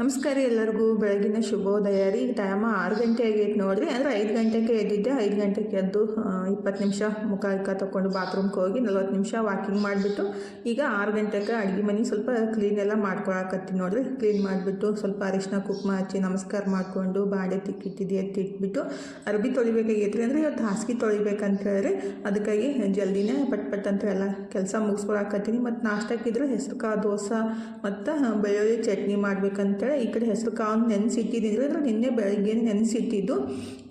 ನಮಸ್ಕಾರ ಎಲ್ಲರಿಗೂ. ಬೆಳಗಿನ ಶುಭೋದಯ ರೀ. ಟೈಮ ಆರು ಗಂಟೆ ಆಗೈತೆ ನೋಡ್ರಿ. ಅಂದರೆ ಐದು ಗಂಟೆಗೆ ಎದ್ದಿದ್ದೆ. ಐದು ಗಂಟೆಗೆ ಎದ್ದು ಇಪ್ಪತ್ತು ನಿಮಿಷ ಮುಖ ಇಕ್ಕ ತೊಗೊಂಡು ಬಾತ್ರೂಮ್ಗೆ ಹೋಗಿ ನಲ್ವತ್ತು ನಿಮಿಷ ವಾಕಿಂಗ್ ಮಾಡಿಬಿಟ್ಟು, ಈಗ ಆರು ಗಂಟೆಗೆ ಅಡುಗೆ ಮನೆ ಸ್ವಲ್ಪ ಕ್ಲೀನ್ ಎಲ್ಲ ಮಾಡ್ಕೊಳಕತ್ತೀನಿ ನೋಡ್ರಿ. ಕ್ಲೀನ್ ಮಾಡಿಬಿಟ್ಟು ಸ್ವಲ್ಪ ಅರಿಶಿನ, ಕುಕ್ಮ ಹಚ್ಚಿ ನಮಸ್ಕಾರ ಮಾಡಿಕೊಂಡು ಬಾಡೆ ತಿಕ್ಕಿಟ್ಟಿದೆ ಇಟ್ಬಿಟ್ಟು, ಅರ್ಬಿ ತೊಳಿಬೇಕಾಗೈತ್ರಿ. ಅಂದರೆ ಇವತ್ತು ಹಾಸಿಗೆ ತೊಳಿಬೇಕಂತ ಹೇಳಿ ಅದಕ್ಕಾಗಿ ಜಲ್ದಿನೇ ಪಟ್ ಪಟ್ ಅಂತ ಎಲ್ಲ ಕೆಲಸ ಮುಗಿಸ್ಕೊಳಕತ್ತೀನಿ. ಮತ್ತು ನಾಷ್ಟಕ್ಕಿದ್ರೆ ಹೆಸರು ಕಾಳು ದೋಸೆ ಮತ್ತು ಬೆಳ್ಳುಳ್ಳಿ ಚಟ್ನಿ ಮಾಡ್ಬೇಕಂತೇಳಿ ಈ ಕಡೆ ಹೆಸರು ಕಾಳು ನೆನೆಸಿಟ್ಟಿದ್ದೀನಿ ಅಂದ್ರೆ ನಿನ್ನೆ ಬೆಳಗ್ಗೆ ನೆನೆಸಿಟ್ಟಿದ್ದು.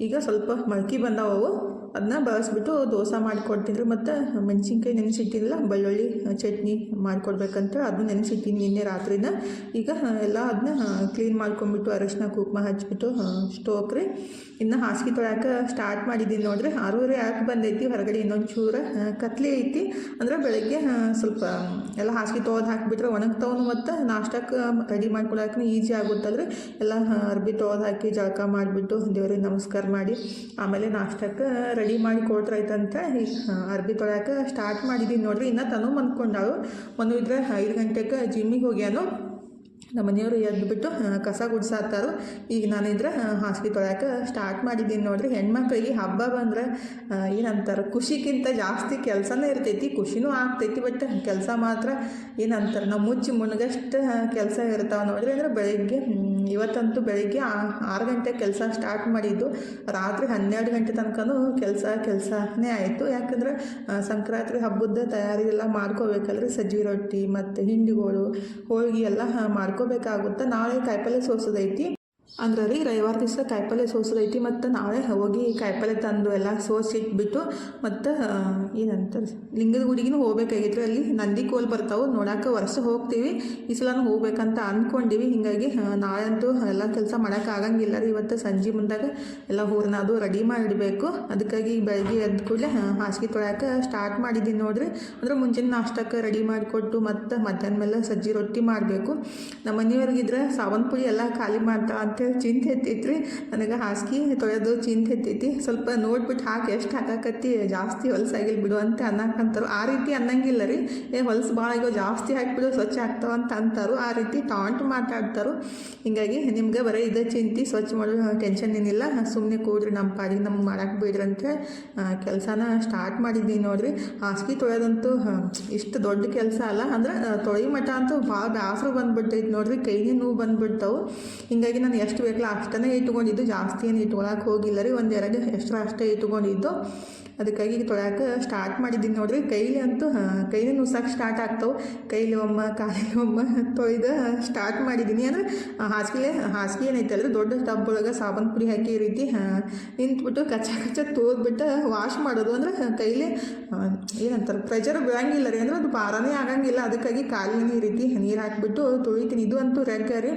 ಈಗ ಸ್ವಲ್ಪ ಮೊಳಕೆ ಬಂದಾವು ಅದನ್ನ ಬಳಸ್ಬಿಟ್ಟು ದೋಸೆ ಮಾಡಿಕೊಡ್ತೀನಿ ರೀ ಮತ್ತು ಮೆಣಸಿನ್ಕಾಯಿ ನೆನೆಸಿಟ್ಟಿಲ್ಲ, ಬೆಳ್ಳುಳ್ಳಿ ಚಟ್ನಿ ಮಾಡಿಕೊಡ್ಬೇಕಂತ ಅದನ್ನ ನೆನೆಸಿಟ್ಟಿನಿ ನಿನ್ನೆ ರಾತ್ರಿನ. ಈಗ ಎಲ್ಲ ಅದನ್ನ ಕ್ಲೀನ್ ಮಾಡ್ಕೊಂಬಿಟ್ಟು ಅರಶಿನ, ಕುಕ್ಮ ಹಚ್ಚಿಬಿಟ್ಟು ಸ್ಟೋಕ್ ರೀ. ಇನ್ನು ಹಾಸಿಗೆ ತೊಳ್ಯಾಕ ಸ್ಟಾರ್ಟ್ ಮಾಡಿದ್ದೀನಿ ನೋಡ್ರಿ. ಆರೂವರೆ ಯಾಕೆ ಬಂದೈತಿ? ಹೊರಗಡೆ ಇನ್ನೊಂದು ಚೂರ ಕತ್ಲೆ ಐತಿ. ಅಂದ್ರೆ ಬೆಳಗ್ಗೆ ಸ್ವಲ್ಪ ಎಲ್ಲ ಹಾಸಿಗೆ ತೊಳೆದು ಹಾಕಿಬಿಟ್ರೆ ಒಣಗ್ತಾವನು ಮತ್ತು ನಾಷ್ಟಕ್ಕೆ ರೆಡಿ ಮಾಡ್ಕೊಳಕ್ಕೆ ಈಜಿ ಆಗುತ್ತಲ್ರಿ. ಎಲ್ಲ ಅರ್ಬಿ ತೊಳೆದು ಹಾಕಿ ಜಳಕ ಮಾಡಿಬಿಟ್ಟು ದೇವ್ರಿಗೆ ನಮಸ್ಕಾರ ಮಾಡಿ. ಆಮೇಲೆ ನಾಷ್ಟಕ್ಕೆ ರೆಡಿ ಮಾಡಿ ಕೊಡ್ತಾರೈತಂತ ಅರ್ಬಿ ತೊಳ್ಯಾಕೆ ಸ್ಟಾರ್ಟ್ ಮಾಡಿದ್ದೀನಿ ನೋಡ್ರಿ. ಇನ್ನು ತನು ಮನ್ಕೊಂಡಾಳು. ಒಂದು ಇದ್ರೆ ಐದು ಗಂಟೆಗೆ ಜಿಮ್ಮಿಗೆ ಹೋಗ್ಯಾನು. ನಮ್ಮ ಮನೆಯವರು ಎದ್ದುಬಿಟ್ಟು ಕಸ ಗುಡ್ಸಾತಾರು ಈಗ ನಾನಿದ್ರೆ ಹಾಸಿಗೆ ತೊಳ್ಯಾಕೆ ಸ್ಟಾರ್ಟ್ ಮಾಡಿದ್ದೀನಿ ನೋಡ್ರಿ. ಹೆಣ್ಮಕ್ಳಿಗೆ ಹಬ್ಬ ಬಂದ್ರೆ ಏನಂತಾರೆ ಖುಷಿಗಿಂತ ಜಾಸ್ತಿ ಕೆಲಸನೇ ಇರ್ತೈತಿ. ಖುಷಿನೂ ಆಗ್ತೈತಿ ಬಟ್ ಕೆಲಸ ಮಾತ್ರ ಏನಂತಾರೆ, ನಾವು ಮುಚ್ಚಿ ಮುಣಗಷ್ಟು ಕೆಲಸ ಇರ್ತಾವೆ ನೋಡ್ರಿ. ಅಂದರೆ ಬೆಳಗ್ಗೆ ಇವತ್ತಂತೂ ಬೆಳಗ್ಗೆ ಆರು ಗಂಟೆ ಕೆಲಸ ಸ್ಟಾರ್ಟ್ ಮಾಡಿದ್ದು. ರಾತ್ರಿ ಹನ್ನೆರಡು ಗಂಟೆ ತನಕನೂ ಕೆಲಸ, ಕೆಲಸನೇ ಆಯಿತು. ಯಾಕಂದ್ರೆ ಸಂಕ್ರಾಂತಿ ಹಬ್ಬದ ತಯಾರಿ ಎಲ್ಲ ಮಾಡ್ಕೋಬೇಕಲ್ರಿ. ಸಜ್ಜಿ ರೊಟ್ಟಿ ಮತ್ತು ಹಿಂಡಿಗಳು, ಹೋಳಿಗೆ ಎಲ್ಲ ಮಾಡ್ಕೋಬೇಕಾಗುತ್ತೆ. ನಾಳೆ ಕಾಯಿಪಲ್ಲೆ ಸೋಸೋದೈತಿ. ಅಂದ್ರೆ ರೀ ರವಿವಾರ ದಿವಸ ಕಾಯಿಪಲ್ಯ ಸೋಸೋದೈತಿ ಮತ್ತು ನಾಳೆ ಹೋಗಿ ಕಾಯಿಪಲ್ಲೆ ತಂದು ಎಲ್ಲ ಸೋಸಿಟ್ಬಿಟ್ಟು ಮತ್ತು ಏನಂತಾರೆ ಲಿಂಗದ ಗುಡಿಗೂ ಹೋಗ್ಬೇಕಾಗಿತ್ತು ಅಲ್ಲಿ ನಂದಿ ಕೋಲ್ ಬರ್ತಾವೆ, ನೋಡೋಕೆ ವರ್ಷ ಹೋಗ್ತೀವಿ. ಈ ಸಲನೂ ಹೋಗ್ಬೇಕಂತ ಅಂದ್ಕೊಂಡಿವಿ ಹೀಗಾಗಿ ನಾಳೆ ಅಂತೂ ಎಲ್ಲ ಕೆಲಸ ಮಾಡೋಕೆ ಆಗಂಗಿಲ್ಲ ರೀ. ಇವತ್ತು ಸಂಜೆ ಮುಂದಾಗ ಎಲ್ಲ ಹೂರ್ನಾದು ರೆಡಿ ಮಾಡಿಡಬೇಕು. ಅದಕ್ಕಾಗಿ ಬೆಳಗ್ಗೆ ಎದ್ದ ಕೂಡಲೇ ಹಾಸಿಗೆ ತೊಳ್ಯಾಕೆ ಸ್ಟಾರ್ಟ್ ಮಾಡಿದ್ದೀನಿ ನೋಡ್ರಿ. ಅಂದ್ರೆ ಮುಂಚಿನ ನಾಷ್ಟಕ್ಕೆ ರೆಡಿ ಮಾಡಿಕೊಟ್ಟು ಮತ್ತು ಮಧ್ಯಾಹ್ನ ಮೇಲೆ ಸಜ್ಜಿ ರೊಟ್ಟಿ ಮಾಡಬೇಕು. ನಮ್ಮ ಮನೆಯವ್ರಿಗಿದ್ರೆ ಸಾವನ್ ಪುಡಿ ಎಲ್ಲ ಖಾಲಿ ಮಾಡ್ತಾ ಅಂತೇಳಿ ಚಿಂತೆ ಎತ್ತೈತ್ರಿ ನನಗೆ ಹಾಸಿಗೆ ತೊಳೆದು ಚಿಂತೆ ಎತ್ತೈತಿ ಸ್ವಲ್ಪ ನೋಡ್ಬಿಟ್ಟು ಹಾಕಿ ಎಷ್ಟು ಹಾಕಾಕತ್ತಿ. ಜಾಸ್ತಿ ಹೊಲಸಾಗಿಲ್ಲ ಬಿಡು ಅಂತ ಅನ್ನಕ್ಕಂತಾರು ಆ ರೀತಿ ಅನ್ನಂಗಿಲ್ಲ ರೀ. ಏ ಹೊಲಸು ಭಾಳ ಆಗೋ ಜಾಸ್ತಿ ಹಾಕಿಬಿಡು ಸ್ವಚ್ಛ ಆಗ್ತಾವ ಅಂತ ಅಂತಾರು. ಆ ರೀತಿ ಟಾಂಟ್ ಮಾತಾಡ್ತಾರು. ಹೀಗಾಗಿ ನಿಮ್ಗೆ ಬರೀ ಇದೇ ಚಿಂತೆ. ಸ್ವಚ್ಛ ಮಾಡೋ ಟೆನ್ಷನ್ ಏನಿಲ್ಲ. ಸುಮ್ಮನೆ ಕೂಡ್ರಿ ನಮ್ಮ ಪಾಡಿಗೆ ನಮ್ಗೆ ಮಾಡಕ್ಕೆ ಬಿಡ್ರಿ ಅಂತ ಕೆಲಸನ ಸ್ಟಾರ್ಟ್ ಮಾಡಿದ್ದೀನಿ ನೋಡ್ರಿ. ಹಾಸಿಗೆ ತೊಳೆದಂತೂ ಇಷ್ಟು ದೊಡ್ಡ ಕೆಲಸ ಅಲ್ಲ. ಅಂದ್ರೆ ತೊಳಿ ಮಠ ಅಂತೂ ಭಾಳ ಬೇಸರ ಬಂದ್ಬಿಟ್ಟೈತೆ ನೋಡ್ರಿ. ಕೈನೇ ನೋವು ಬಂದ್ಬಿಡ್ತಾವೆ. ಹಿಂಗಾಗಿ ನಾನು ಎಷ್ಟು ಬೇಕಲ್ಲ ಅಷ್ಟನ್ನೇ ಇಟ್ಕೊಂಡಿದ್ದು. ಜಾಸ್ತಿ ಏನು ಇಟ್ಕೊಳಕ್ಕೆ ಹೋಗಿಲ್ಲ ರೀ. ಒಂದೆರಡು ಎಷ್ಟು ಅಷ್ಟೇ ಇಟ್ಕೊಂಡಿದ್ದು. ಅದಕ್ಕಾಗಿ ತೊಳ್ಯಾಕೆ ಸ್ಟಾರ್ಟ್ ಮಾಡಿದ್ದೀನಿ ನೋಡ್ರಿ. ಕೈಲಿ ಅಂತೂ ಕೈಲಿ ಕೈನೇ ನುಸಕ್ಕೆ ಸ್ಟಾರ್ಟ್ ಆಗ್ತಾವೆ. ಕೈಲಿ ಒಮ್ಮ ಕಾಲಿ ಒಮ್ಮ ತೊಯ್ದು ಸ್ಟಾರ್ಟ್ ಮಾಡಿದ್ದೀನಿ. ಅಂದ್ರೆ ಹಾಸಿಗೆ ಹಾಸಿಗೆ ಏನೈತೆ ಅಲ್ರಿ ದೊಡ್ಡ ಟಬ್ ಒಳಗೆ ಸಾಬನ್ ಪುಡಿ ಹಾಕಿ ಈ ರೀತಿ ನಿಂತುಬಿಟ್ಟು ಕಚ್ಚ ಕಚ್ಚ ತೋದ್ಬಿಟ್ಟು ವಾಶ್ ಮಾಡೋದು. ಅಂದ್ರೆ ಕೈಲಿ ಏನಂತಾರೆ ಪ್ರೆಷರ್ ಬೀಳಂಗಿಲ್ಲ ರೀ. ಅಂದ್ರೆ ಅದು ಭಾರನೇ ಆಗಂಗಿಲ್ಲ. ಅದಕ್ಕಾಗಿ ಕಾಲಿನ ಈ ರೀತಿ ನೀರು ಹಾಕಿಬಿಟ್ಟು ತೊಳಿತೀನಿ. ಇದು ಅಂತೂ ರೆಗ್ಗ ರೀ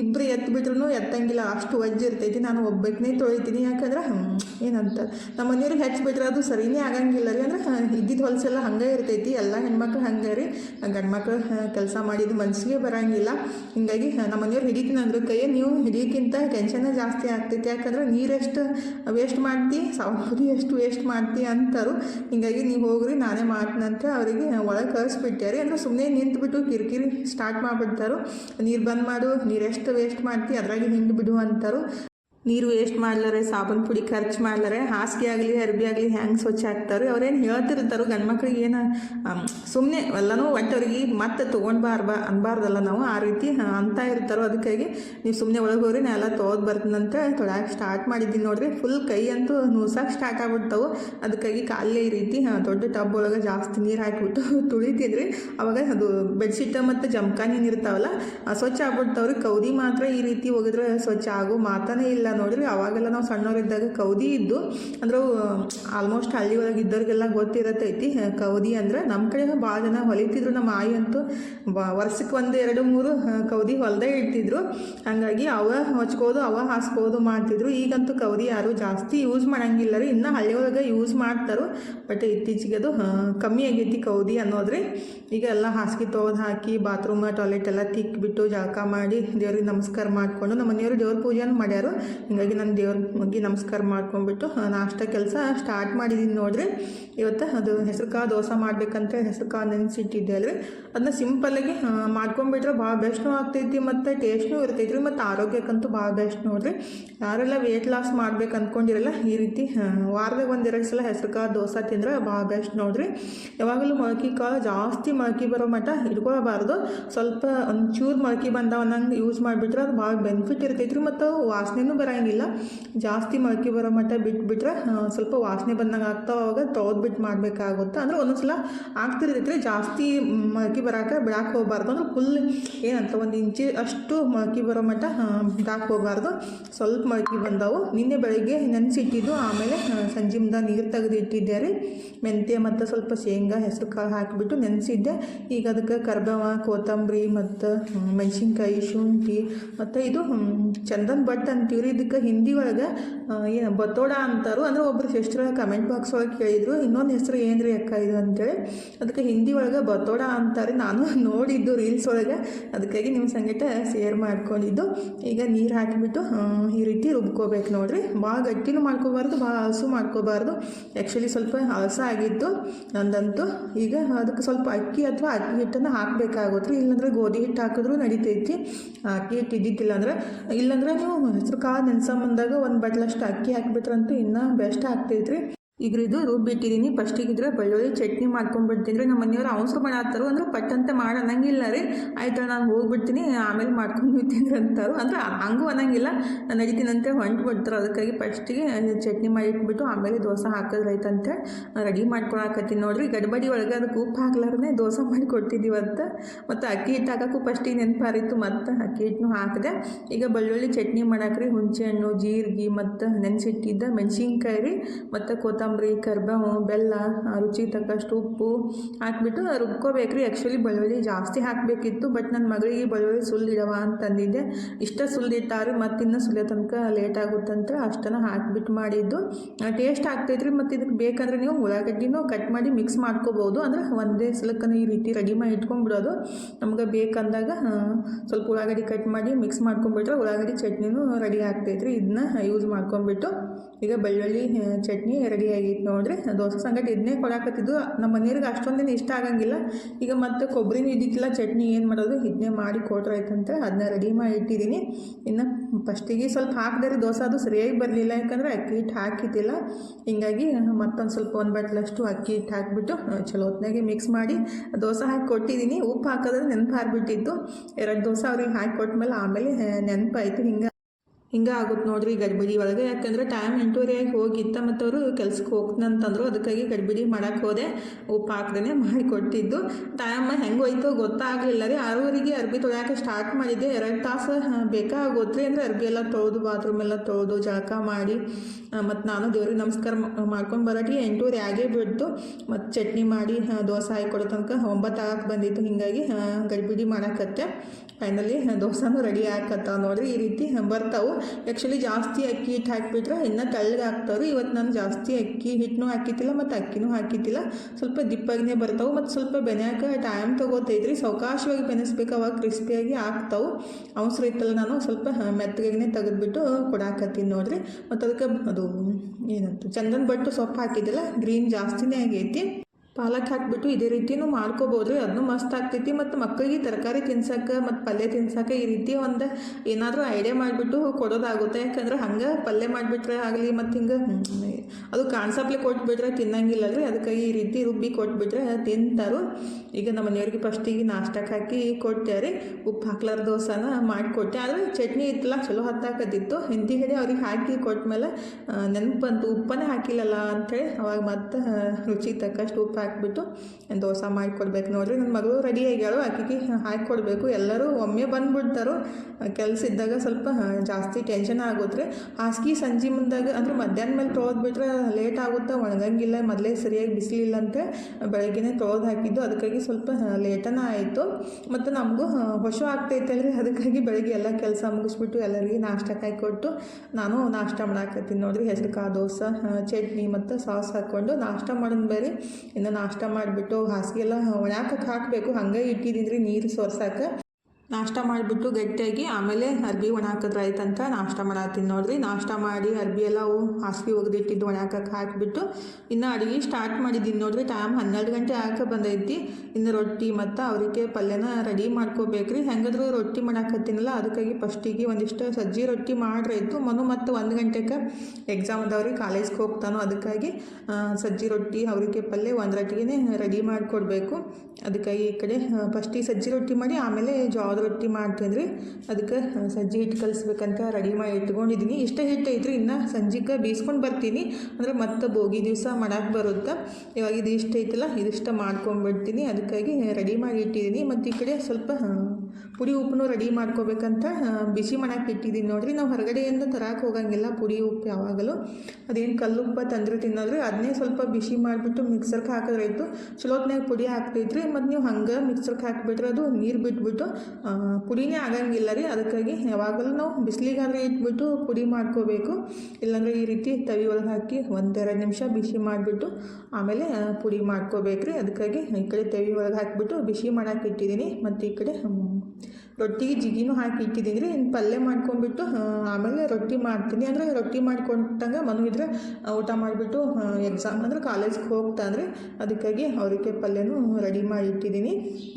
ಇಬ್ಬರು ಎತ್ಬಿಟ್ರು ಎತ್ತಂಗಿಲ್ಲ. ಅಷ್ಟು ವಜ್ಜೆ ಇರ್ತೈತಿ ನಾನು ಒಬ್ಬಕ್ಕನೇ ತೊಳಿತೀನಿ. ಯಾಕಂದ್ರೆ ಏನಂತ ನಮ್ಮ ಮನೆಯವ್ರಿಗೆ ಹೆಚ್ಚಿಬಿಟ್ರೆ ಅದು ಸರಿನೇ ಆಗಂಗಿಲ್ಲ ರೀ. ಅಂದ್ರೆ ಇದ್ದಿದ್ದು ಹೊಲಸೆಲ್ಲ ಹಂಗೆ ಇರ್ತೈತಿ. ಎಲ್ಲ ಹೆಣ್ಮಕ್ಳು ಹಂಗೆ ರೀ. ಗಂಡ್ಮಕ್ಳು ಕೆಲಸ ಮಾಡಿದ್ದು ಮನಸ್ಸಿಗೆ ಬರಂಗಿಲ್ಲ. ಹಿಂಗಾಗಿ ನಮ್ಮ ಮನೆಯವ್ರು ಹಿಡಿತೀನಿ ಅಂದ್ರೆ ಕೈಯ ನೀವು ಹಿಡಿಯೋಕ್ಕಿಂತ ಟೆನ್ಷನ್ನೇ ಜಾಸ್ತಿ ಆಗ್ತೈತಿ. ಯಾಕಂದ್ರೆ, ನೀರೆಷ್ಟು ವೇಸ್ಟ್ ಮಾಡ್ತಿ ಸಾವನ್ ಎಷ್ಟು ವೇಸ್ಟ್ ಮಾಡ್ತಿ ಅಂತಾರು, ಹಿಂಗಾಗಿ ನೀವು ಹೋಗ್ರಿ, ನಾನೇ ಮಾಡ್ತೀನಂತ ಅವರಿಗೆ ಒಳಗೆ ಕಳಿಸ್ಬಿಟ್ಟೆ ರೀ. ಅಂದ್ರೆ ಸುಮ್ಮನೆ ನಿಂತ್ಬಿಟ್ಟು ಕಿರಿಕಿರಿ ಸ್ಟಾರ್ಟ್ ಮಾಡಿಬಿಡ್ತಾರು. ನೀರು ಬಂದ್ ಮಾಡು ನೀರು ವೇಸ್ಟ್ ಮಾಡ್ತಿ, ಅದ್ರಾಗೆ ಹಿಂಡು ಬಿಡು ಅಂತಾರು. ನೀರು ವೇಸ್ಟ್ ಮಾಡ್ಲಾರೆ ಸಾಬೂನು ಪುಡಿ ಖರ್ಚು ಮಾಡ್ಲಾರೆ ಹಾಸಿಗೆ ಆಗಲಿ ಅರ್ಬಿ ಆಗಲಿ ಹ್ಯಾಂಗೆ ಸ್ವಚ್ಛ ಆಗ್ತಾರೆ ಅವ್ರೇನು ಹೇಳ್ತಿರ್ತಾರೆ ಗಂಡ್ಮಕ್ಳಿಗೆ ಏನು ಸುಮ್ಮನೆ ಎಲ್ಲನೂ ಒಟ್ಟವ್ರಿಗೆ ಮತ್ತೆ ತೊಗೊಂಡ್ಬಾರ್ಬ ಅನ್ಬಾರ್ದಲ್ಲ ನಾವು ಆ ರೀತಿ ಅಂತ ಇರ್ತಾರೋ ಅದಕ್ಕಾಗಿ ನೀವು ಸುಮ್ಮನೆ ಒಳಗೆ ಹೋಗ್ರಿ ನಾ ಎಲ್ಲ ತೊಗೊದು ಬರ್ತೀನಂತ ತೊಳ್ಯಾಕೆ ಸ್ಟಾರ್ಟ್ ಮಾಡಿದ್ದೀನಿ ನೋಡ್ರಿ ಫುಲ್ ಕೈ ಅಂತೂ ನೂಸಕ್ಕೆ ಸ್ಟಾರ್ಟ್ ಆಗ್ಬಿಡ್ತಾವೆ. ಅದಕ್ಕಾಗಿ ಕಾಲೇ ಈ ರೀತಿ ದೊಡ್ಡ ಟಬ್ ಒಳಗೆ ಜಾಸ್ತಿ ನೀರು ಹಾಕಿಬಿಟ್ಟು ತುಳಿತಿದ್ರಿ. ಅವಾಗ ಅದು ಬೆಡ್ಶೀಟ ಮತ್ತು ಜಮ್ಕಾನಿ ಇರ್ತಾವಲ್ಲ ಆ, ಸ್ವಚ್ಛ ಆಗ್ಬಿಡ್ತಾವ್ರಿ. ಕೌದಿ ಮಾತ್ರ ಈ ರೀತಿ ಹೋಗಿದ್ರೆ ಸ್ವಚ್ಛ ಆಗೋ ಮಾತನೇ ಇಲ್ಲ ನೋಡ್ರಿ ಅವಾಗೆಲ್ಲ ನಾವು ಸಣ್ಣವರಿದ್ದಾಗ ಕೌದಿ ಇದ್ದು, ಅಂದ್ರೆ ಆಲ್ಮೋಸ್ಟ್ ಹಳ್ಳಿ ಒಳಗೆ ಇದ್ದವ್ರಿಗೆಲ್ಲ ಗೊತ್ತಿರತೈತಿ ಐತಿ ಕೌದಿ ಅಂದ್ರೆ ನಮ್ಮ ಕಡೆ ಭಾಳ ಜನ ಹೊಲಿತಿದ್ರು ನಮ್ಮ ಆಯಿ ಅಂತೂ ವರ್ಷಕ್ಕೆ ಒಂದು ಎರಡು ಮೂರು ಕೌದಿ ಹೊಲ್ದೇ ಇಡ್ತಿದ್ರು ಹಾಗಾಗಿ ಅವ ಹೊಚ್ಕೋದು, ಅವ ಹಾಸ್ಕೋದು ಮಾಡ್ತಿದ್ರು. ಈಗಂತೂ ಕೌದಿ ಯಾರು ಜಾಸ್ತಿ ಯೂಸ್ ಮಾಡಂಗಿಲ್ಲ ರೀ ಇನ್ನೂ ಹಳ್ಳಿ ಒಳಗೆ ಯೂಸ್ ಮಾಡ್ತಾರೋ. ಬಟ್ ಇತ್ತೀಚೆಗೆ ಅದು ಕಮ್ಮಿ ಆಗೈತಿ ಕೌದಿ ಅನ್ನೋದ್ರಿ. ಈಗ ಎಲ್ಲ ಹಾಸಿಗೆ ತೊಳೆದು ಹಾಕಿ ಬಾತ್ರೂಮ್ ಟಾಯ್ಲೆಟ್ ಎಲ್ಲ ತಿಕ್ಬಿಟ್ಟು, ಜಳಕ ಮಾಡಿ, ದೇವ್ರಿಗೆ ನಮಸ್ಕಾರ ಮಾಡಿಕೊಂಡು, ನಮ್ಮ ಮನೆಯವರು ದೇವ್ರ ಪೂಜೆಯನ್ನು ಮಾಡ್ಯಾರು. ಹಿಂಗಾಗಿ ನಾನು ದೇವ್ರ ಮುಗ್ಗಿ ನಮಸ್ಕಾರ ಮಾಡ್ಕೊಂಡ್ಬಿಟ್ಟು ನಾಷ್ಟ ಕೆಲಸ ಸ್ಟಾರ್ಟ್ ಮಾಡಿದ್ದೀನಿ ನೋಡ್ರಿ. ಇವತ್ತು ಅದು ಹೆಸರು ಕಾಳು ದೋಸೆ ಮಾಡ್ಬೇಕಂತ ಹೆಸರು ಕಾಳು ನೆನೆಸಿಟ್ಟಿದ್ದೆ ಅಲ್ರಿ. ಅದನ್ನ ಸಿಂಪಲ್ಲಾಗಿ ಮಾಡ್ಕೊಂಡ್ಬಿಟ್ರೆ ಭಾಳ ಬೆಸ್ಟ್ನೂ ಆಗ್ತೈತಿ ಮತ್ತು ಟೇಸ್ಟ್ನೂ ಇರ್ತೈತಿ ರೀ ಮತ್ತು ಆರೋಗ್ಯಕ್ಕಂತೂ ಭಾಳ ಬೆಸ್ಟ್ ನೋಡ್ರಿ. ಯಾರೆಲ್ಲ ವೆಯ್ಟ್ ಲಾಸ್ ಮಾಡ್ಬೇಕು ಅಂದ್ಕೊಂಡಿರಲ್ಲ ಈ ರೀತಿ ವಾರದಾಗ ಒಂದೆರಡು ಸಲ ಹೆಸರು ಕಾಳು ದೋಸೆ ತಿಂದ್ರೆ ಭಾಳ ಬೆಸ್ಟ್ ನೋಡ್ರಿ. ಯಾವಾಗಲೂ ಮೊಳಕೆ ಕಾಳು ಜಾಸ್ತಿ ಮೊಳಕೆ ಬರೋ ಮಟ್ಟ ಇಟ್ಕೊಳ್ಬಾರ್ದು ಸ್ವಲ್ಪ ಒಂಚೂರು ಮೊಳಕೆ ಬಂದಾವ ನಂಗೆ ಯೂಸ್ ಮಾಡಿಬಿಟ್ರೆ ಅದು ಭಾಳ ಬೆನಿಫಿಟ್ ಇರ್ತೈತೆ ರೀ ಮತ್ತು ವಾಸನೆನೂ ಬರೋಂಗಿಲ್ಲ ಜಾಸ್ತಿ ಮೊಳಕೆ ಬರೋ ಮಟ್ಟ ಬಿಟ್ಬಿಟ್ರೆ ಸ್ವಲ್ಪ ವಾಸನೆ ಬಂದಂಗೆ ಆಗ್ತಾವ ಅವಾಗ ತೊಳೆದ್ಬಿಟ್ಟು ಮಾಡಬೇಕಾಗುತ್ತೆ. ಅಂದ್ರೆ ಒಂದೊಂದು ಸಲ ಆಗ್ತಿರ್ತೈತೆ ಜಾಸ್ತಿ ಮೊಳಕೆ ಬರೋಕೆ ಬಿಡಾಕೆ ಹೋಗ್ಬಾರ್ದು. ಅಂದ್ರೆ ಫುಲ್ ಏನಂತ ಒಂದು ಇಂಚಿ ಅಷ್ಟು ಮೊಳಕೆ ಬರೋ ಮಟ್ಟ ಬಿಡಾಕೆ ಹೋಗ್ಬಾರ್ದು. ಸ್ವಲ್ಪ ಮೊಳಕೆ ಬಂದವು. ನಿನ್ನೆ ಬೆಳಗ್ಗೆ ನೆನೆಸಿಟ್ಟಿದ್ದು. ಆಮೇಲೆ ಸಂಜಿಮ್ದ ಸಂಜೆ ಮುಂದೆ ನೀರು ತೆಗೆದು ಇಟ್ಟಿದ್ದೆ ರೀ. ಮೆಂತ್ಯ ಮತ್ತು ಸ್ವಲ್ಪ ಶೇಂಗಾ ಹೆಸರು ಕಾಳು ಹಾಕಿಬಿಟ್ಟು ನೆನೆಸಿದ್ದೆ. ಈಗ ಅದಕ್ಕೆ ಕರ್ಬೇವ, ಕೊತ್ತಂಬರಿ ಮತ್ತು ಮೆಣಸಿನ್ಕಾಯಿ, ಶುಂಠಿ ಮತ್ತು ಇದು ಚಂದನ್ ಭಟ್ ಅಂತೀವ್ರಿ. ರೀ ಇದಕ್ಕೆ ಹಿಂದಿ ಒಳಗೆ ಏನು ಬತ್ತೋಡ ಅಂತಾರು, ಅಂದ್ರೆ ಒಬ್ರು ಸಿಸ್ಟರ್ ಕಮೆಂಟ್ ಬಾಕ್ಸ್ ಒಳಗೆ ಕೇಳಿದ್ರು, ಇನ್ನೊಂದು ಹೆಸರು ಏನು ರೀ ಅಕ್ಕ ಇದು ಅಂತೇಳಿ. ಅದಕ್ಕೆ ಹಿಂದಿ ಒಳಗೆ ಬತ್ತೋಡ ಅಂತಾರೆ. ನಾನು ನೋಡಿದ್ದು ರೀಲ್ಸ್ ಒಳಗೆ, ಅದಕ್ಕಾಗಿ ನಿಮ್ಮ ಸಂಗೀತ ಶೇರ್ ಮಾಡ್ಕೊಂಡಿದ್ದು. ಈಗ ನೀರು ಹಾಕಿಬಿಟ್ಟು ಈ ರೀತಿ ರುಬ್ಕೋಬೇಕು ನೋಡ್ರಿ. ಭಾಳ ಗಟ್ಟಿನೂ ಮಾಡ್ಕೋಬಾರ್ದು ಭಾಳ ಹಸು ಮಾಡ್ಕೋಬಾರ್ದು. ಆ್ಯಕ್ಚುಲಿ ಸ್ವಲ್ಪ ಹಲಸ ಆಗಿತ್ತು ನಂದಂತೂ. ಈಗ ಅದಕ್ಕೆ ಸ್ವಲ್ಪ ಅಕ್ಕಿ ಅಥವಾ ಅಕ್ಕಿ ಹಿಟ್ಟನ್ನು ಹಾಕಬೇಕಾಗುತ್ತೆ. ಇಲ್ಲಾಂದ್ರೆ ಗೋಧಿ ಹಿಟ್ಟು ಹಾಕಿದ್ರು ನಡಿತೈತಿ. ಅಕ್ಕಿ ಹಿಟ್ಟು ಇದ್ದಿದ್ದಿಲ್ಲ ಅಂದ್ರೆ, ಇಲ್ಲಾಂದ್ರೆ ನೀವು ಹೆಸರು ಕಾಳು ನೆನ್ಸಂಬಂದಾಗ ಒಂದು ಬಟ್ಲಷ್ಟು ಅಕ್ಕಿ ಹಾಕಿಬಿಟ್ರಂತೂ ಇನ್ನೂ ಬೆಸ್ಟ್ ಆಗ್ತೈತ್ರಿ. ಈಗ ಇದು ರುಬ್ಬಿಟ್ಟಿದ್ದೀನಿ ಫಸ್ಟಿಗೆ ಇದ್ರೆ ಬೆಳ್ಳುಳ್ಳಿ ಚಟ್ನಿ ಮಾಡ್ಕೊಂಡ್ಬಿಡ್ತೀನಿ. ರೀ ನಮ್ಮ ಮನೆಯವ್ರು ಅವಸರು ಮಾಡತ್ತಾರು ಅಂದ್ರೆ ಪಟ್ಟಂತೆ ಅನ್ನಂಗಿಲ್ಲ ರೀ. ಆಯ್ತು ನಾನು ಹೋಗ್ಬಿಡ್ತೀನಿ. ಆಮೇಲೆ ಮಾಡ್ಕೊಂಡು ಅಂತಾರು. ಅಂದ್ರೆ ಹಂಗೂ ಅನ್ನಂಗಿಲ್ಲ. ನಾನು ನಡಿತೀನಿ ಅಂತ ಹೊಂಟು ಬಿಡ್ತಾರೆ. ಅದಕ್ಕಾಗಿ ಫಸ್ಟಿಗೆ ಚಟ್ನಿ ಮಾಡಿ ಇಟ್ಬಿಟ್ಟು ಆಮೇಲೆ ದೋಸೆ ಹಾಕಿದ್ರೆ ಆಯ್ತಂತೆ. ರೆಡಿ ಮಾಡ್ಕೊಳಕತ್ತೀನಿ ನೋಡ್ರಿ. ಗಡ್ಬಡಿ ಒಳಗೆ ಅದಕ್ಕೆ ಉಪ್ಪು ಹಾಕ್ಲಾರ್ದೆ ದೋಸೆ ಮಾಡಿ ಅಂತ. ಮತ್ತು ಅಕ್ಕಿ ಹಿಟ್ಟು ಹಾಕೋಕ್ಕೂ ಫಸ್ಟಿಗೆ ನೆನಪಾರಿತ್ತು. ಮತ್ತು ಅಕ್ಕಿ ಹಿಟ್ಟನ್ನು ಹಾಕಿದೆ. ಈಗ ಬೆಳ್ಳುಳ್ಳಿ ಚಟ್ನಿ ಮಾಡಾಕ್ರಿ. ಹುಣಸೆ ಹಣ್ಣು, ಜೀರಿಗೆ, ಮತ್ತು ನೆನೆಸಿಟ್ಟಿದ್ದ ಮೆಣಸಿನ್ಕಾಯಿ ರೀ. ಮತ್ತು ಕೊತ್ತಂಬರಿ ಕರ್ಬೇವು ಬೆಲ್ಲ ರುಚಿ ತಕ್ಕಷ್ಟು ಉಪ್ಪು ಹಾಕ್ಬಿಟ್ಟು ರುಬ್ಕೋಬೇಕ್ರಿ. ಆ್ಯಕ್ಚುಲಿ ಬೆಳ್ಳುಳ್ಳಿ ಜಾಸ್ತಿ ಹಾಕಬೇಕಿತ್ತು ಬಟ್ ನನ್ನ ಮಗಳಿಗೆ ಬೆಳ್ಳುಳ್ಳಿ ಸುಲ್ದಿಡವ ಅಂತಂದಿದ್ದೆ. ಇಷ್ಟ ಸುಲ್ದಿಟ್ಟಾರು ಮತ್ತು ಇನ್ನೂ ಸುಲಿಯೋ ತನಕ ಲೇಟ್ ಆಗುತ್ತಂತ ಅಷ್ಟನ್ನು ಹಾಕ್ಬಿಟ್ಟು ಮಾಡಿದ್ದು. ಟೇಸ್ಟ್ ರೀ ಮತ್ತು ಇದಕ್ಕೆ ಬೇಕಂದ್ರೆ ನೀವು ಉಳ್ಳಾಗಡ್ಡಿನೂ ಕಟ್ ಮಾಡಿ ಮಿಕ್ಸ್ ಮಾಡ್ಕೋಬೋದು. ಅಂದ್ರೆ ಒಂದೇ ಸಲಕ್ಕನ ಈ ರೀತಿ ರೆಡಿ ಮಾಡಿ ಇಟ್ಕೊಂಡ್ಬಿಡೋದು. ನಮ್ಗೆ ಬೇಕಂದಾಗ ಸ್ವಲ್ಪ ಉಳ್ಳಾಗಡ್ಡಿ ಕಟ್ ಮಾಡಿ ಮಿಕ್ಸ್ ಮಾಡ್ಕೊಂಬಿಟ್ರೆ ಉಳ್ಳಾಗಡ್ಡಿ ಚಟ್ನಿನೂ ರೆಡಿ ಆಗ್ತೈತ್ರಿ. ಇದನ್ನ ಯೂಸ್ ಮಾಡ್ಕೊಂಡ್ಬಿಟ್ಟು ಈಗ ಬೆಳ್ಳುಳ್ಳಿ ಚಟ್ನಿ ರೆಡಿ ಆಗೈತೆ ನೋಡ್ರಿ ದೋಸೆ ಸಂಗಟ ಇದನ್ನೇ ಕೊಡಾಕತ್ತಿದ್ದು. ನಮ್ಮ ಮನೆಯವ್ರಿಗೆ ಅಷ್ಟೊಂದೇನು ಇಷ್ಟ ಆಗಂಗಿಲ್ಲ. ಈಗ ಮತ್ತೆ ಕೊಬ್ಬರಿನೂ ಇದ್ದಿಕ್ಕಿಲ್ಲ ಚಟ್ನಿ ಏನು ಮಾಡೋದು? ಇದನ್ನೇ ಮಾಡಿ ಕೊಟ್ರೆ ಅಂತ ಅದನ್ನ ರೆಡಿ ಮಾಡಿ ಇಟ್ಟಿದ್ದೀನಿ. ಇನ್ನು ಫಸ್ಟಿಗೆ ಸ್ವಲ್ಪ ಹಾಕಿದ್ರೆ ದೋಸೆ ಅದು ಸರಿಯಾಗಿ ಬರಲಿಲ್ಲ. ಯಾಕಂದರೆ ಅಕ್ಕಿ ಹಿಟ್ಟು ಹಾಕಿದ್ದಿಲ್ಲ. ಹಿಂಗಾಗಿ ಮತ್ತೊಂದು ಸ್ವಲ್ಪ ಒಂದು ಬಟ್ಲಷ್ಟು ಅಕ್ಕಿ ಹಿಟ್ಟು ಹಾಕಿಬಿಟ್ಟು ಚಲೋ ಹೊತ್ನಾಗೆ ಮಿಕ್ಸ್ ಮಾಡಿ ದೋಸೆ ಹಾಕಿ ಕೊಟ್ಟಿದ್ದೀನಿ. ಉಪ್ಪು ಹಾಕೋದ್ರೆ ನೆನಪು ಹಾರಿಬಿಟ್ಟಿತ್ತು ಎರಡು ದೋಸೆ ಅವ್ರಿಗೆ ಹಾಕಿ ಕೊಟ್ಟ ಮೇಲೆ ಆಮೇಲೆ ನೆನಪಾಯ್ತು. ಹಿಂಗೆ ಹಿಂಗೆ ಆಗುತ್ತೆ ನೋಡ್ರಿ ಗಡ್ಬಿಡಿ ಒಳಗೆ. ಯಾಕಂದ್ರೆ ಟೈಮ್ ಎಂಟೂವರೆಯಾಗಿ ಹೋಗಿತ್ತ ಮತ್ತು ಅವರು ಕೆಲ್ಸಕ್ಕೆ ಹೋಗ್ತಂತಂದ್ರು ಅದಕ್ಕಾಗಿ ಗಡ್ಬಿಡಿ ಮಾಡಕ್ಕೆ ಹೋದೆ. ಉಪ್ಪು ಹಾಕ್ದೇ ಮಾಡಿ ಕೊಟ್ಟಿದ್ದು ಟೈಮ್ ಹೆಂಗೆ ಹೋಯ್ತೋ ಗೊತ್ತಾಗಲಿಲ್ಲ ರೀ. ಆರೂವರೆಗೆ ಅರ್ಬಿ ತೊಳ್ಯಾಕೆ ಸ್ಟಾರ್ಟ್ ಮಾಡಿದ್ದೆ. ಎರಡು ತಾಸು ಬೇಕಾಗೋತ್ರಿ ಅಂದರೆ ಅರ್ಬಿ ಎಲ್ಲ ತೊಳೆದು ಬಾತ್ರೂಮ್ ಎಲ್ಲ ತೊಳೆದು, ಜಳಕ ಮಾಡಿ ಮತ್ತು ನಾನು ದೇವ್ರಿಗೆ ನಮಸ್ಕಾರ ಮಾಡ್ಕೊಂಡು ಬರಟಿ ಎಂಟೂವರೆ ಆಗೇ ಬಿಡ್ತು. ಮತ್ತು ಚಟ್ನಿ ಮಾಡಿ ದೋಸೆ ಹಾಕಿ ಕೊಡೋ ತನಕ ಒಂಬತ್ತು ಆಗಕ್ಕೆ ಬಂದಿತ್ತು. ಹೀಗಾಗಿ ಗಡ್ಬಿಡಿ ಮಾಡಾಕತ್ತೆ. ಫೈನಲಿ ದೋಸೆನೂ ರೆಡಿ ಆಕತ್ತಾವ ನೋಡ್ರಿ. ಈ ರೀತಿ ಬರ್ತಾವು. ಆ್ಯಕ್ಚುಲಿ ಜಾಸ್ತಿ ಅಕ್ಕಿ ಹಿಟ್ಟು ಹಾಕಿಬಿಟ್ರೆ ಇನ್ನೂ ತೆಳ್ಳಗೆ ಹಾಕ್ತಾರೆ. ಇವತ್ತು ನಾನು ಜಾಸ್ತಿ ಅಕ್ಕಿ ಹಿಟ್ಟನ್ನೂ ಹಾಕಿದ್ದಿಲ್ಲ ಮತ್ತು ಅಕ್ಕಿನೂ ಹಾಕಿದ್ದಿಲ್ಲ. ಸ್ವಲ್ಪ ದಿಪ್ಪಾಗಿನೇ ಬರ್ತಾವೆ ಮತ್ತು ಸ್ವಲ್ಪ ಬೆನೆಯಾಕ ಟೈಮ್ ತೊಗೋತೈತ್ರಿ. ಸಾವಕಾಶವಾಗಿ ಬೆನೆಸ್ಬೇಕು, ಅವಾಗ ಕ್ರಿಸ್ಪಿಯಾಗಿ ಹಾಕ್ತಾವೆ ಅವಸರ ಇತ್ತಲ್ಲ ನಾನು ಸ್ವಲ್ಪ ಮೆತ್ತಗೆನೇ ತೆಗೆದುಬಿಟ್ಟು ಕೊಡಾಕತ್ತೀನಿ ನೋಡ್ರಿ. ಮತ್ತು ಅದಕ್ಕೆ ಅದು ಏನಂತ, ಚಂದನ್ ಬಟ್ಟು ಸೊಪ್ಪು ಹಾಕಿದ್ದಿಲ್ಲ ಗ್ರೀನ್ ಜಾಸ್ತಿನೇ ಆಗೈತಿ. ಪಾಲಕ್ ಹಾಕಿಬಿಟ್ಟು ಇದೇ ರೀತಿನೂ ಮಾಡ್ಕೋಬೋದು. ರೀ ಅದನ್ನು ಮಸ್ತ್ ಆಗ್ತೈತಿ. ಮತ್ತು ಮಕ್ಕಳಿಗೆ ತರಕಾರಿ ತಿನ್ಸಕ್ಕೆ ಮತ್ತು ಪಲ್ಯ ತಿನ್ಸಕ್ಕೆ ಈ ರೀತಿ ಒಂದು ಏನಾದರೂ ಐಡಿಯಾ ಮಾಡಿಬಿಟ್ಟು ಕೊಡೋದಾಗುತ್ತೆ. ಯಾಕಂದ್ರೆ ಹಂಗೆ ಪಲ್ಯ ಮಾಡಿಬಿಟ್ರೆ ಆಗಲಿ ಮತ್ತು ಹಿಂಗೆ ಅದು ಕಾಣ್ಸಪ್ಲೆ ಕೊಟ್ಬಿಟ್ರೆ ತಿನ್ನಂಗಿಲ್ಲ ರೀ ಅದಕ್ಕೆ ಈ ರೀತಿ ರುಬ್ಬಿ ಕೊಟ್ಬಿಟ್ರೆ ತಿಂತಾರು. ಈಗ ನಮ್ಮ ಮನೆಯವ್ರಿಗೆ ಫಸ್ಟಿಗೆ ನಾಷ್ಟಕ್ಕೆ ಹಾಕಿ ಕೊಟ್ಟೆ ರೀ ಉಪ್ಪು ಹಾಕ್ಲಾರ ದೋಸೆನ ಮಾಡಿಕೊಟ್ಟೆ. ಆದರೆ ಚಟ್ನಿ ಇತ್ತಲ್ಲ, ಚಲೋ ಹತ್ತಾಕತ್ತಿತ್ತು. ಹಿಂದಿಗಡೆ ಅವ್ರಿಗೆ ಹಾಕಿ ಕೊಟ್ಮೇಲೆ ನೆನಪು ಬಂತು. ಉಪ್ಪನ್ನೇ ಹಾಕಿಲ್ಲಲ್ಲ ಅಂಥೇಳಿ ಅವಾಗ ಮತ್ತೆ ರುಚಿ ತಕ್ಕಷ್ಟು ಉಪ್ಪು ಹಾಕಿಬಿಟ್ಟು ದೋಸೆ ಮಾಡಿಕೊಡ್ಬೇಕು. ನೋಡ್ರಿ ನನ್ನ ಮಗಳು ರೆಡಿ ಆಗ್ಯಾಳು. ಆಕೆಗೆ ಹಾಕಿಕೊಡ್ಬೇಕು. ಎಲ್ಲರೂ ಒಮ್ಮೆ ಬಂದುಬಿಡ್ತಾರೋ, ಕೆಲಸ ಇದ್ದಾಗ ಸ್ವಲ್ಪ ಜಾಸ್ತಿ ಟೆನ್ಷನ್ ಆಗುತ್ತೆ ಹಾಸಿಗೆ ಸಂಜೆ ಮುಂದಾಗ, ಅಂದರೆ ಮಧ್ಯಾಹ್ನ ಮೇಲೆ ತೊಳೆದ್ಬಿಟ್ರೆ ಲೇಟ್ ಆಗುತ್ತೆ ಒಣಗಂಗಿಲ್ಲ, ಮೊದಲೇ ಸರಿಯಾಗಿ ಬಿಸಿಲಿಲ್ಲ ಅಂತ ಬೆಳಗ್ಗೆನೇ ತೊಳೆದು ಹಾಕಿದ್ದು. ಅದಕ್ಕಾಗಿ ಸ್ವಲ್ಪ ಲೇಟನ ಆಯಿತು. ಮತ್ತು ನಮಗೂ ಹೊಸ ಆಗ್ತೈತಲ್ರಿ. ಅದಕ್ಕಾಗಿ ಬೆಳಗ್ಗೆ ಎಲ್ಲ ಕೆಲಸ ಮುಗಿಸ್ಬಿಟ್ಟು ಎಲ್ಲರಿಗೆ ನಾಷ್ಟ ಕೊಟ್ಟು ನಾನು ನಾಷ್ಟ ಮಾಡಾಕತ್ತೀನಿ. ನೋಡಿರಿ ಹೆಸರು ಕಾ ದೋಸೆ ಚಟ್ನಿ ಮತ್ತು ಸಾಸ್ ಹಾಕ್ಕೊಂಡು ನಾಷ್ಟ ಮಾಡೋದು ಬೇರೆ. ಇನ್ನು ನಾಷ್ಟ ಮಾಡಿಬಿಟ್ಟು ಹಾಸಿಗೆ ಎಲ್ಲ ಒಣಾಕಕ್ಕೆ ಹಾಕಬೇಕು. ಹಂಗೆ ಇಟ್ಟಿದ್ದೀನಿ ರೀ ನೀರು ಸೋರ್ಸಾಕ. ನಾಷ್ಟ ಮಾಡಿಬಿಟ್ಟು ಗಟ್ಟಿಯಾಗಿ ಆಮೇಲೆ ಅರ್ಬಿ ಒಣ ಹಾಕಿದ್ರೆ ಆಯ್ತಂತ ನಾಷ್ಟ ಮಾಡತ್ತೀನಿ ನೋಡ್ರಿ ನಾಷ್ಟ ಮಾಡಿ ಅರ್ಬಿ ಎಲ್ಲ ಹಾಸಿಗೆ ಒಗೆದಿಟ್ಟಿದ್ದು ಒಣ ಹಾಕಕ್ಕೆ ಹಾಕಿಬಿಟ್ಟು ಇನ್ನು ಅಡುಗೆ ಸ್ಟಾರ್ಟ್ ಮಾಡಿದ್ದೀನಿ ನೋಡ್ರಿ. ಟೈಮ್ ಹನ್ನೆರಡು ಗಂಟೆ ಹಾಕ ಬಂದೈತಿ. ಇನ್ನು ರೊಟ್ಟಿ ಮತ್ತು ಅವರಿಗೆ ಪಲ್ಯನ ರೆಡಿ ಮಾಡ್ಕೋಬೇಕ್ರಿ. ಹೆಂಗಾದ್ರೂ ರೊಟ್ಟಿ ಮಾಡಾಕತ್ತೀನಲ್ಲ ಅದಕ್ಕಾಗಿ ಫಸ್ಟಿಗೆ ಒಂದಿಷ್ಟು ಸಜ್ಜಿ ರೊಟ್ಟಿ ಮಾಡ್ರಾಯ್ತು ಮನು ಮತ್ತು ಒಂದು ಗಂಟೆಗೆ ಎಕ್ಸಾಮ್ ಅದಾವ್ರಿ ಕಾಲೇಜ್ಗೆ ಹೋಗ್ತಾನೋ ಅದಕ್ಕಾಗಿ ಸಜ್ಜಿ ರೊಟ್ಟಿ ಅವರಿಗೆ ಪಲ್ಯ ಒಂದು ರೊಟ್ಟಿಗೆ ರೆಡಿ ಮಾಡಿಕೊಡ್ಬೇಕು. ಅದಕ್ಕಾಗಿ ಈ ಕಡೆ ಫಸ್ಟಿಗೆ ಸಜ್ಜಿ ರೊಟ್ಟಿ ಮಾಡಿ ಆಮೇಲೆ ಜೋಳದ ರೊಟ್ಟಿ ಮಾಡ್ತೀವಿ ಅಂದರೆ ಅದಕ್ಕೆ ಸಜ್ಜಿ ಹಿಟ್ಟು ಕಲಿಸ್ಬೇಕಂತ ರೆಡಿ ಮಾಡಿ ಇಟ್ಕೊಂಡಿದ್ದೀನಿ. ಇಷ್ಟ ಹಿಟ್ಟು ಐತ್ರಿ ಇನ್ನು ಸಂಜೆಗೆ ಬೀಸ್ಕೊಂಡು ಬರ್ತೀನಿ. ಅಂದರೆ ಮತ್ತೆ ಭೋಗಿ ದಿವಸ ಮಾಡಕ್ಕೆ ಬರುತ್ತೆ? ಇವಾಗ ಇದು ಇಷ್ಟ ಐತಲ್ಲ, ಇದಿಷ್ಟ ಮಾಡ್ಕೊಂಡ್ಬಿಡ್ತೀನಿ. ಅದಕ್ಕಾಗಿ ರೆಡಿ ಮಾಡಿ ಇಟ್ಟಿದ್ದೀನಿ. ಮತ್ತು ಈ ಕಡೆ ಸ್ವಲ್ಪ ಪುಡಿ ಉಪ್ಪನ್ನು ರೆಡಿ ಮಾಡ್ಕೋಬೇಕಂತ ಬಿಸಿ ಮಾಡಕ್ಕೆ ಇಟ್ಟಿದ್ದೀನಿ ನೋಡಿರಿ. ನಾವು ಹೊರಗಡೆಯಿಂದ ತರಕ್ಕೆ ಹೋಗಂಗಿಲ್ಲ ಪುಡಿ ಉಪ್ಪು ಯಾವಾಗಲೂ. ಅದೇನು ಕಲ್ಲು ಉಪ್ಪ ತಂದ್ರೆ ತಿನ್ನೋದ್ರಿ. ಅದನ್ನೇ ಸ್ವಲ್ಪ ಬಿಸಿ ಮಾಡಿಬಿಟ್ಟು ಮಿಕ್ಸರ್ಗೆ ಹಾಕಿದ್ರಾಯ್ತು ಚಲೋತ್ನಾಗ ಪುಡಿ ಹಾಕ್ತೈತ್ರಿ ಮತ್ತು ನೀವು ಹಂಗೆ ಮಿಕ್ಸರ್ಗೆ ಹಾಕಿಬಿಟ್ರೆ ಅದು ನೀರು ಬಿಟ್ಬಿಟ್ಟು ಪುಡಿನೇ ಆಗಂಗಿಲ್ಲ ರೀ. ಅದಕ್ಕಾಗಿ ಯಾವಾಗಲೂ ನಾವು ಬಿಸಿಲಿಗಾದ್ರೆ ಇಟ್ಬಿಟ್ಟು ಪುಡಿ ಮಾಡ್ಕೋಬೇಕು. ಇಲ್ಲಾಂದ್ರೆ ಈ ರೀತಿ ತವಿ ಒಳಗೆ ಹಾಕಿ ಒಂದೆರಡು ನಿಮಿಷ ಬಿಸಿ ಮಾಡಿಬಿಟ್ಟು, ಆಮೇಲೆ ಪುಡಿ ಮಾಡ್ಕೋಬೇಕ್ರಿ. ಅದಕ್ಕಾಗಿ ಈ ಕಡೆ ತವಿ ಒಳಗೆ ಹಾಕಿಬಿಟ್ಟು ಬಿಸಿ ಮಾಡಕ್ಕೆ ಇಟ್ಟಿದ್ದೀನಿ ಮತ್ತು ಈ ಕಡೆ ರೊಟ್ಟಿಗೆ ಜಿಗಿನೂ ಹಾಕಿ ಇಟ್ಟಿದ್ದೀನಿ ರೀ ಇನ್ನು ಪಲ್ಯ ಮಾಡ್ಕೊಂಡ್ಬಿಟ್ಟು ಆಮೇಲೆ ರೊಟ್ಟಿ ಮಾಡ್ತೀನಿ. ಅಂದರೆ ರೊಟ್ಟಿ ಮಾಡ್ಕೊಂಡಂಗ ಮನು ಇದ್ರೆ ಊಟ ಮಾಡಿಬಿಟ್ಟು ಎಕ್ಸಾಮ್ ಅಂದರೆ ಕಾಲೇಜ್ಗೆ ಅಂದ್ರೆ ಅದಕ್ಕಾಗಿ ಅವರಿಗೆ ಪಲ್ಯನೂ ರೆಡಿ ಮಾಡಿ ಇಟ್ಟಿದ್ದೀನಿ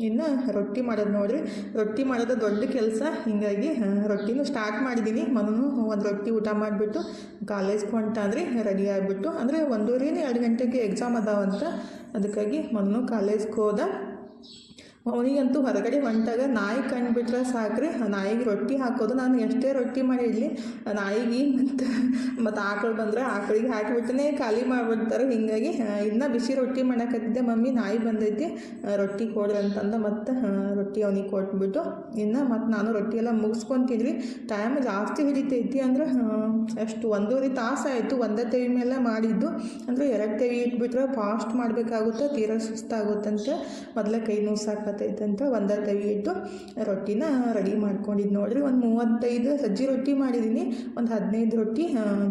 ಇನ್ನು ರೊಟ್ಟಿ ಮಾಡೋದು ನೋಡಿರಿ. ರೊಟ್ಟಿ ಮಾಡೋದು ದೊಡ್ಡ ಕೆಲಸ. ಹೀಗಾಗಿ ರೊಟ್ಟಿನೂ ಸ್ಟಾರ್ಟ್ ಮಾಡಿದ್ದೀನಿ. ಮನೂ ಒಂದು ರೊಟ್ಟಿ ಊಟ ಮಾಡಿಬಿಟ್ಟು ಕಾಲೇಜ್ಗೆ ಹೊಂಟಾನ್ರಿ ರೆಡಿ ಆಗಿಬಿಟ್ಟು. ಅಂದರೆ ಒಂದೂವರೆ ಎರಡು ಗಂಟೆಗೆ ಎಕ್ಸಾಮ್ ಅದಾವಂತ. ಅದಕ್ಕಾಗಿ ಮನೂ ಕಾಲೇಜ್ಗೆ ಹೋದ. ಅವನಿಗಂತೂ ಹೊರಗಡೆ ಹೊಂಟಾಗ ನಾಯಿ ಕಂಡುಬಿಟ್ರೆ ಸಾಕ್ರಿ, ನಾಯಿಗೆ ರೊಟ್ಟಿ ಹಾಕೋದು ನಾನು ಎಷ್ಟೇ ರೊಟ್ಟಿ ಮಾಡಿ ನಾಯಿಗೆ ಮತ್ತು ಮತ್ತು ಆಕಳು ಬಂದ್ರೆ ಆಕಳಿಗೆ ಹಾಕಿಬಿಟ್ಟನೇ ಖಾಲಿ ಮಾಡಿಬಿಡ್ತಾರೆ. ಹಿಂಗಾಗಿ ಇನ್ನೂ ಬಿಸಿ ರೊಟ್ಟಿ ಮಾಡೋಕತ್ತಿದ್ದೆ. ಮಮ್ಮಿ, ನಾಯಿ ಬಂದೈತಿ ರೊಟ್ಟಿ ಕೊಡ್ರಿ ಅಂತಂದು ಮತ್ತು ರೊಟ್ಟಿ ಅವನಿಗೆ ಕೊಟ್ಬಿಟ್ಟು, ಇನ್ನು ಮತ್ತು ನಾನು ರೊಟ್ಟಿ ಎಲ್ಲ ಮುಗಿಸ್ಕೊತಿದ್ವಿ. ಟೈಮ್ ಜಾಸ್ತಿ ಹಿಡಿತೈತಿ ಅಂದ್ರೆ ಎಷ್ಟು ಒಂದೂವರೆ ತಾಸು ಆಯಿತು. ಒಂದೇ ತೆವಿ ಮೇಲೆ ಮಾಡಿದ್ದು. ಅಂದರೆ ಎರಡು ತೆವಿ ಇಟ್ಬಿಟ್ರೆ ಫಾಸ್ಟ್ ಮಾಡಬೇಕಾಗುತ್ತೆ, ತೀರಾ ಸುಸ್ತಾಗುತ್ತಂತೆ. ಮೊದಲೇ ಕೈ ನೋವು ಸಾಕತ್ತೈತಂತ ಒಂದೇ ತವಿ ಇಟ್ಟು ರೊಟ್ಟಿನ ರೆಡಿ ಮಾಡ್ಕೊಂಡಿದ್ದು ನೋಡ್ರಿ. ಒಂದು ಮೂವತ್ತೈದು ಸಜ್ಜಿ ರೊಟ್ಟಿ ಮಾಡಿದ್ದೀನಿ ಒಂದು ಹದಿನೈದು ರೊಟ್ಟಿ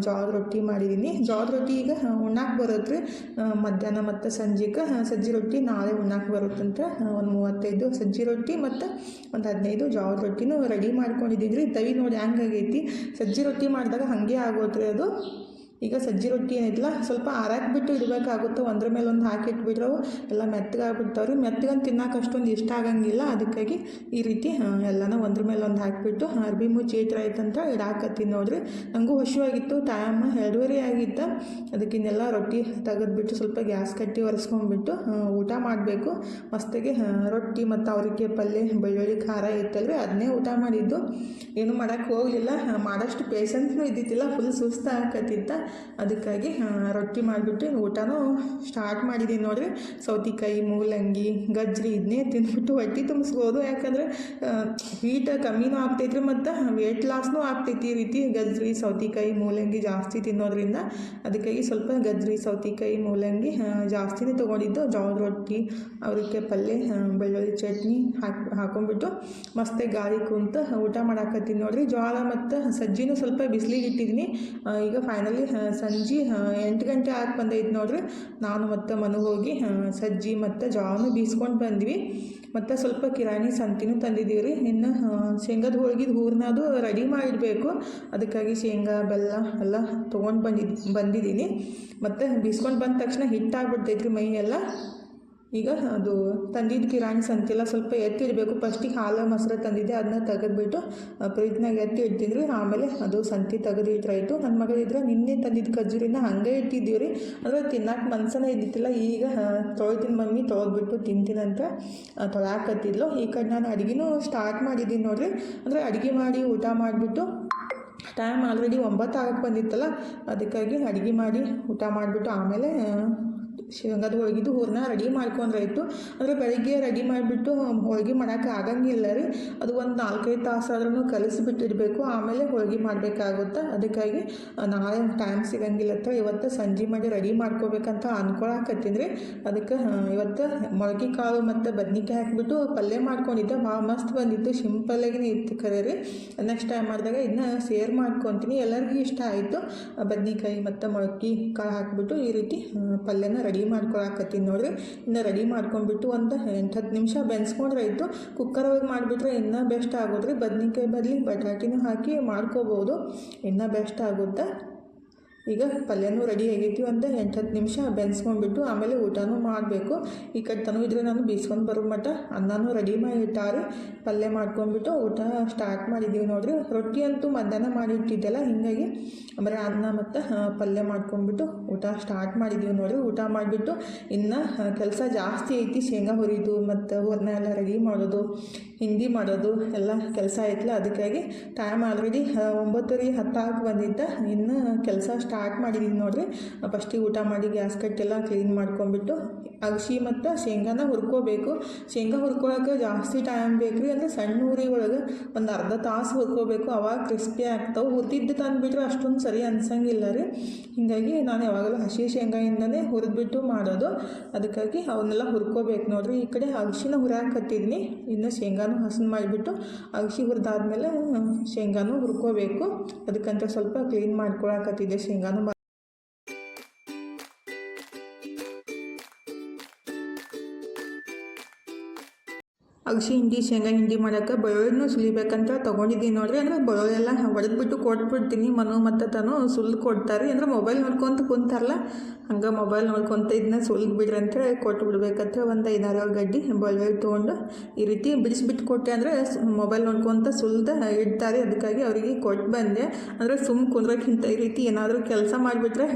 ಜೋಳ ರೊಟ್ಟಿ ಮಾಡಿದ್ದೀನಿ ಜೋಳದ ರೊಟ್ಟಿ ಈಗ ಉಣ್ಣಾಕೆ ಬರುತ್ತೆ ಮಧ್ಯಾಹ್ನ ಮತ್ತು ಸಂಜೆಗೆ ಸಜ್ಜಿ ರೊಟ್ಟಿ ನಾಳೆ ಉಣ್ಣಾಕೆ ಬರುತ್ತಂತ ಒಂದು ಮೂವತ್ತೈದು ಸಜ್ಜಿ ರೊಟ್ಟಿ ಮತ್ತು ಒಂದು ಹದಿನೈದು ಜೋಳದ ರೊಟ್ಟಿನೂ ರೆಡಿ ಮಾಡ್ಕೊಂಡಿದ್ದೀನಿ ರೀ ತವಿ ನೋಡಿ ಹೆಂಗಾಗೈತಿ ಸಜ್ಜಿ ರೊಟ್ಟಿ ಮಾಡಿದಾಗ ಹಾಗೆ ಆಗೋತ್ರಿ ಅದು. ಈಗ ಸಜ್ಜಿ ರೊಟ್ಟಿ ಏನಿಲ್ಲ ಸ್ವಲ್ಪ ಆರಾಕ್ಬಿಟ್ಟು ಇಡಬೇಕಾಗುತ್ತೆ. ಒಂದ್ರ ಮೇಲೆ ಒಂದು ಹಾಕಿಟ್ಬಿಟ್ರೆ ಎಲ್ಲ ಮೆತ್ತಗಾಗ್ಬಿಡ್ತಾವೆ ರೀ ಮೆತ್ತಗಂತ ತಿನ್ನಕ್ಕೆ ಅಷ್ಟೊಂದು ಇಷ್ಟ ಆಗಂಗಿಲ್ಲ. ಅದಕ್ಕಾಗಿ ಈ ರೀತಿ ಎಲ್ಲನ ಒಂದ್ರ ಮೇಲೆ ಒಂದು ಹಾಕಿಬಿಟ್ಟು ಅರ್ಬಿ ಮುಚ್ಚಿ ಇಟ್ರೆ ಆಯ್ತಂತ ಇಡಾಕತ್ತೀನಿ ನೋಡ್ರಿ. ನನಗೂ ಹಸಿವಾಗಿತ್ತು ಟೈಮ್ ಎರಡೂವರೆ ಆಗಿತ್ತು ಅದಕ್ಕಿನ್ನೆಲ್ಲ ರೊಟ್ಟಿ ತೆಗೆದ್ಬಿಟ್ಟು ಸ್ವಲ್ಪ ಗ್ಯಾಸ್ ಕಟ್ಟಿ ಒರೆಸ್ಕೊಂಡ್ಬಿಟ್ಟು ಊಟ ಮಾಡಬೇಕು. ಮಸ್ತಾಗಿ ರೊಟ್ಟಿ ಮತ್ತು ಅವರಿಗೆ ಪಲ್ಯ, ಬೆಳ್ಳುಳ್ಳಿ, ಖಾರ ಇತ್ತಲ್ರಿ ಅದನ್ನೇ ಊಟ ಮಾಡಿದ್ದು. ಏನು ಮಾಡೋಕ್ಕೆ ಹೋಗಲಿಲ್ಲ ಮಾಡೋಷ್ಟು ಪೇಷನ್ಸ್ನೂ ಇದ್ದಿದ್ದಿಲ್ಲ ಫುಲ್ ಸುಸ್ತು ಆಕತ್ತಿತ್ತ ಅದಕ್ಕಾಗಿ ರೊಟ್ಟಿ ಮಾಡಿಬಿಟ್ಟು ಊಟನೂ ಸ್ಟಾರ್ಟ್ ಮಾಡಿದ್ದೀನಿ ನೋಡಿರಿ. ಸೌತಿಕಾಯಿ, ಮೂಲಂಗಿ ಗಜ್ಜರಿ ಇದನ್ನೇ ತಿಂದ್ಬಿಟ್ಟು ಹೊಟ್ಟೆ ತುಂಬಿಸ್ಬೋದು. ಯಾಕಂದರೆ ಹೀಟ್ ಕಮ್ಮಿನೂ ಆಗ್ತೈತ್ರಿ ಮತ್ತು ವೇಟ್ ಲಾಸ್ನೂ ಆಗ್ತೈತಿ ಈ ರೀತಿ. ಗಜ್ಜರಿ ಸೌತಿಕಾಯಿ, ಮೂಲಂಗಿ ಜಾಸ್ತಿ ತಿನ್ನೋದ್ರಿಂದ ಅದಕ್ಕಾಗಿ ಸ್ವಲ್ಪ ಗಜ್ರಿ, ಸೌತಿಕಾಯಿ, ಮೂಲಂಗಿ ಜಾಸ್ತಿನೇ ತೊಗೊಂಡಿದ್ದು. ಜೋಳದ ರೊಟ್ಟಿ, ಅವರಿಗೆ ಪಲ್ಯ ಬೆಳ್ಳುಳ್ಳಿ ಚಟ್ನಿ ಹಾಕಿ, ಹಾಕೊಂಡ್ಬಿಟ್ಟು ಮಸ್ತೆ ಗಾಳಿ ಕುಂತ ಊಟ ಮಾಡಾಕತ್ತೀನಿ ನೋಡಿರಿ. ಜೋಳ ಮತ್ತು ಸಜ್ಜಿನೂ ಸ್ವಲ್ಪ ಬಿಸಿಲಿಗೆ ಇಟ್ಟಿದ್ದೀನಿ ಈಗ ಫೈನಲಿ ಸಂಜೆ ಎಂಟು ಗಂಟೆ ಆಗಿ ಬಂದೈತೆ ನೋಡ್ರಿ. ನಾನು ಮತ್ತು ಮನು ಹೋಗಿ ಸಜ್ಜಿ ಮತ್ತು ಜಾವನು ಬೀಸ್ಕೊಂಡು ಬಂದ್ವಿ. ಮತ್ತು ಸ್ವಲ್ಪ ಕಿರಾಣಿ ಸಂತಿನೂ ತಂದಿದ್ದೀವಿ ರೀ ಇನ್ನು ಶೇಂಗದ ಹೋಳಿಗೆದು ಹೂರಣ ಅದು ರೆಡಿ ಮಾಡಿಡಬೇಕು. ಅದಕ್ಕಾಗಿ ಶೇಂಗಾ, ಬೆಲ್ಲ ಎಲ್ಲ ತೊಗೊಂಡು ಬಂದಿದ್ದು ಬಂದಿದ್ದೀನಿ. ಮತ್ತು ಬೀಸ್ಕೊಂಡು ಬಂದ ತಕ್ಷಣ ಹಿಟ್ಟಾಗ್ಬಿಡ್ತೈತ್ರಿ ಮೈ ಎಲ್ಲ ಈಗ ಅದು ತಂದಿದ್ದ ಕಿರಾಣಿ ಸಂತಿಲ್ಲ ಸ್ವಲ್ಪ ಎತ್ತಿಡಬೇಕು. ಫಸ್ಟಿಗೆ ಹಾಲು, ಮೊಸರು ತಂದಿದ್ದೆ, ಅದನ್ನ ತೆಗೆದ್ಬಿಟ್ಟು ಫ್ರಿಜ್ನಾಗ ಎತ್ತಿ ಇಡ್ತಿದ್ರಿ ಆಮೇಲೆ ಅದು ಸಂತಿ ತೆಗೆದು ಇಟ್ರಾಯಿತು ನನ್ನ ಮಗಳಿದ್ರೆ ನಿನ್ನೆ ತಂದಿದ್ದ ಖಜೂರಿನ ಹಂಗೆ ಇಟ್ಟಿದ್ದೀವಿ ರೀ ಅಂದರೆ ತಿನ್ನಕ್ಕೆ ಮನ್ಸನೇ ಇದ್ದಿತ್ತಿಲ್ಲ ಈಗ ತೊಳ್ತೀನಿ ಮಮ್ಮಿ, ತೊಳೆದ್ಬಿಟ್ಟು ತಿಂತೀನಂತ ತೊಳಾಕತ್ತಿದ್ಲು. ಈ ಕಡೆ ನಾನು ಅಡುಗೆನೂ ಸ್ಟಾರ್ಟ್ ಮಾಡಿದ್ದೀನಿ ನೋಡ್ರಿ. ಅಂದರೆ ಅಡುಗೆ ಮಾಡಿ, ಊಟ ಮಾಡಿಬಿಟ್ಟು ಟೈಮ್ ಆಲ್ರೆಡಿ ಒಂಬತ್ತು ಆಗಕ್ಕೆ ಬಂದಿತ್ತಲ್ಲ. ಅದಕ್ಕಾಗಿ ಅಡುಗೆ ಮಾಡಿ, ಊಟ ಮಾಡಿಬಿಟ್ಟು ಆಮೇಲೆ ಶೇಂಗಾದ ಹೋಳ್ಗಿದು ಹೂರನ್ನ ರೆಡಿ ಮಾಡ್ಕೊಂಡ್ರಾಯ್ತು ಅಂದರೆ ಬೆಳಿಗ್ಗೆ ರೆಡಿ ಮಾಡಿಬಿಟ್ಟು ಹೋಳ್ಗೆ ಮಾಡೋಕೆ ಆಗಂಗಿಲ್ಲ ರೀ. ಅದು ಒಂದು ನಾಲ್ಕೈದು ತಾಸಾದ್ರೂ ಕಲಿಸಿಬಿಟ್ಟಿರಬೇಕು. ಆಮೇಲೆ ಹೋಳ್ಗೆ ಮಾಡಬೇಕಾಗುತ್ತೆ. ಅದಕ್ಕಾಗಿ ನಾಳೆ ಟೈಮ್ ಸಿಗಂಗಿಲ್ಲ ಅಂತ ಇವತ್ತು ಸಂಜೆ ಮಾಡಿ ರೆಡಿ ಮಾಡ್ಕೋಬೇಕಂತ ಅನ್ಕೊಳಕತ್ತೀನಿ ಅದಕ್ಕೆ ಇವತ್ತು ಮೊಳಕೆ ಕಾಳು ಮತ್ತು ಬದ್ನಿಕಾಯಿ ಹಾಕಿಬಿಟ್ಟು ಪಲ್ಯ ಮಾಡ್ಕೊಂಡಿದ್ದೆ. ಭಾಳ ಮಸ್ತ್ ಬಂದಿತ್ತು. ಸಿಂಪಲ್ಲಾಗಿ ಇತ್ತು ಖರೆ ರೀ. ನೆಕ್ಸ್ಟ್ ಟೈಮ್ ಮಾಡಿದಾಗ ಇನ್ನು ಸೇರ್ ಮಾಡ್ಕೊತೀನಿ. ಎಲ್ಲರಿಗೂ ಇಷ್ಟ ಆಯಿತು. ಬದ್ನಿಕಾಯಿ ಮತ್ತು ಮೊಳಕೆ ಕಾಳು ಹಾಕಿಬಿಟ್ಟು ಈ ರೀತಿ ಪಲ್ಯನ ರೆಡಿ ರೆಡಿ ಮಾಡ್ಕೊಳಕತ್ತೀನಿ ನೋಡ್ರಿ. ಇನ್ನು ರೆಡಿ ಮಾಡ್ಕೊಂಡ್ಬಿಟ್ಟು ಒಂದು ಎಂಟು ಹತ್ತು ನಿಮಿಷ ಬೆನ್ಸ್ಕೊಂಡ್ರೆ ಆಯಿತು ಕುಕ್ಕರ್ ಒಳಗೆ ಮಾಡಿಬಿಟ್ರೆ ಇನ್ನೂ ಬೆಸ್ಟ್ ಆಗೋದ್ರಿ. ಬದ್ನಿಕಾಯಿ ಬದಲಿ ಬಟಾಟಿನೂ ಹಾಕಿ ಮಾಡ್ಕೋಬೋದು. ಇನ್ನೂ ಬೆಸ್ಟ್ ಆಗುತ್ತೆ. ಈಗ ಪಲ್ಯನೂ ರೆಡಿ ಆಗೈತಿ, ಒಂದು ಎಂಟು ಹತ್ತು ನಿಮಿಷ ಬೆನ್ಸ್ಕೊಂಡ್ಬಿಟ್ಟು ಆಮೇಲೆ ಊಟನೂ ಮಾಡಬೇಕು. ಈ ಕಡೆ ತನೂ ಇದ್ರೆ ನಾನು ಬೀಸ್ಕೊಂಡು ಬರೋ ಮಟ್ಟ ಅನ್ನನೂ ರೆಡಿ ಮಾಡಿ ಇಟ್ಟಾರೆ ಪಲ್ಯ ಮಾಡ್ಕೊಂಡ್ಬಿಟ್ಟು ಊಟ ಸ್ಟಾರ್ಟ್ ಮಾಡಿದ್ದೀವಿ ನೋಡ್ರಿ. ರೊಟ್ಟಿ ಅಂತೂ ಮಧ್ಯಾಹ್ನ ಮಾಡಿ ಇಟ್ಟಿದ್ದೆಲ್ಲ ಹೀಗಾಗಿ ಅನ್ನ ಮತ್ತು ಪಲ್ಯ ಮಾಡ್ಕೊಂಡ್ಬಿಟ್ಟು ಊಟ ಸ್ಟಾರ್ಟ್ ಮಾಡಿದ್ದೀವಿ ನೋಡ್ರಿ. ಊಟ ಮಾಡಿಬಿಟ್ಟು ಇನ್ನು ಕೆಲಸ ಜಾಸ್ತಿ ಐತಿ. ಶೇಂಗಾ ಹುರಿದು ಮತ್ತು ಹೂರ್ನ ಎಲ್ಲ ರೆಡಿ ಮಾಡೋದು, ಹಿಂಡಿ ಮಾಡೋದು ಎಲ್ಲ ಕೆಲಸ ಐತಲ್ಲ ಅದಕ್ಕಾಗಿ ಟೈಮ್ ಆಲ್ರೆಡಿ ಒಂಬತ್ತುವರೆ ಹತ್ತಾಗಿ ಬಂದಿದ್ದ. ಇನ್ನು ಕೆಲಸ ಸ್ಟಾರ್ಟ್ ಮಾಡಿದ್ದೀನಿ ನೋಡಿರಿ. ಫಸ್ಟಿಗೆ ಊಟ ಮಾಡಿ ಗ್ಯಾಸ್ ಕಟ್ಟೆಲ್ಲ ಕ್ಲೀನ್ ಮಾಡ್ಕೊಂಬಿಟ್ಟು ಅಗಸಿ ಮತ್ತು ಶೇಂಗಾನ ಹುರ್ಕೋಬೇಕು. ಶೇಂಗಾ ಹುರ್ಕೊಳಕ್ಕೆ ಜಾಸ್ತಿ ಟೈಮ್ ಬೇಕು ರೀ ಅಂದರೆ ಸಣ್ಣ ಉರಿ ಒಳಗೆ ಒಂದು ಅರ್ಧ ತಾಸು ಹುರ್ಕೋಬೇಕು. ಅವಾಗ ಕ್ರಿಸ್ಪಿ ಆಗ್ತಾವೆ. ಹುರಿದಿದ್ದು ತಂದುಬಿಟ್ರೆ ಅಷ್ಟೊಂದು ಸರಿ ಅನ್ಸಂಗಿಲ್ಲ ರೀ. ಹೀಗಾಗಿ ನಾನು ಯಾವಾಗಲೂ ಹಸಿ ಶೇಂಗಾಯಿಂದನೇ ಹುರಿದ್ಬಿಟ್ಟು ಮಾಡೋದು. ಅದಕ್ಕಾಗಿ ಅವನ್ನೆಲ್ಲ ಹುರ್ಕೋಬೇಕು ನೋಡಿರಿ. ಈ ಕಡೆ ಅಗಸಿನ ಹುರಾಕತ್ತಿದ್ನಿ. ಇನ್ನು ಶೇಂಗಾನು ಹಸನ್ ಮಾಡಿಬಿಟ್ಟು ಅಗಸಿ ಹುರಿದಾದ್ಮೇಲೆ ಶೇಂಗಾನು ಹುರ್ಕೋಬೇಕು. ಅದಕ್ಕಂತ ಸ್ವಲ್ಪ ಕ್ಲೀನ್ ಮಾಡ್ಕೊಳಕತ್ತಿದ್ದೆ ಶೇಂಗಾನು ಮ- ಅಗಸಿ ಹಿಂಡಿ ಶೇಂಗಾ ಹಿಂಡಿ ಮಾಡೋಕೆ ಬೆಳ್ಳುಳ್ಳಿನೂ ಸುಲಿಬೇಕಂತ ತೊಗೊಂಡಿದ್ದೀನಿ ನೋಡ್ರಿ ಅಂದ್ರೆ ಬೆಳ್ಳುಳ್ಳೆಲ್ಲ ಹೊಡೆದ್ಬಿಟ್ಟು ಕೊಟ್ಬಿಡ್ತೀನಿ ಮನು ಮತ್ತು ತಾನು ಸುಲ್ದು ಕೊಡ್ತಾರೆ ಅಂದ್ರೆ ಮೊಬೈಲ್ ನೋಡ್ಕೊಂತ ಕುಂತಾರಲ್ಲ, ಹಂಗೆ ಮೊಬೈಲ್ ನೋಡ್ಕೊಂತ ಇದನ್ನ ಸುಲ್ದು ಬಿಡ್ರಿ ಅಂತ ಕೊಟ್ಟು ಬಿಡ್ಬೇಕಂತ ಒಂದು ಐದಾರು ಗಡ್ಡಿ ಬೆಳ್ಳುಳ್ಳಿ ತೊಗೊಂಡು ಈ ರೀತಿ ಬಿಡಿಸ್ಬಿಟ್ಟು ಕೊಟ್ಟೆ ಅಂದರೆ ಮೊಬೈಲ್ ನೋಡ್ಕೊಂತ ಸುಲ್ದ ಇಡ್ತಾರೆ. ಅದಕ್ಕಾಗಿ ಅವರಿಗೆ ಕೊಟ್ಟು ಬಂದೆ. ಅಂದರೆ ಸುಮ್ಮ ಕುಂದ್ರಕ್ಕಿಂತ ಈ ರೀತಿ ಏನಾದರೂ ಕೆಲಸ ಮಾಡಿಬಿಟ್ರೆ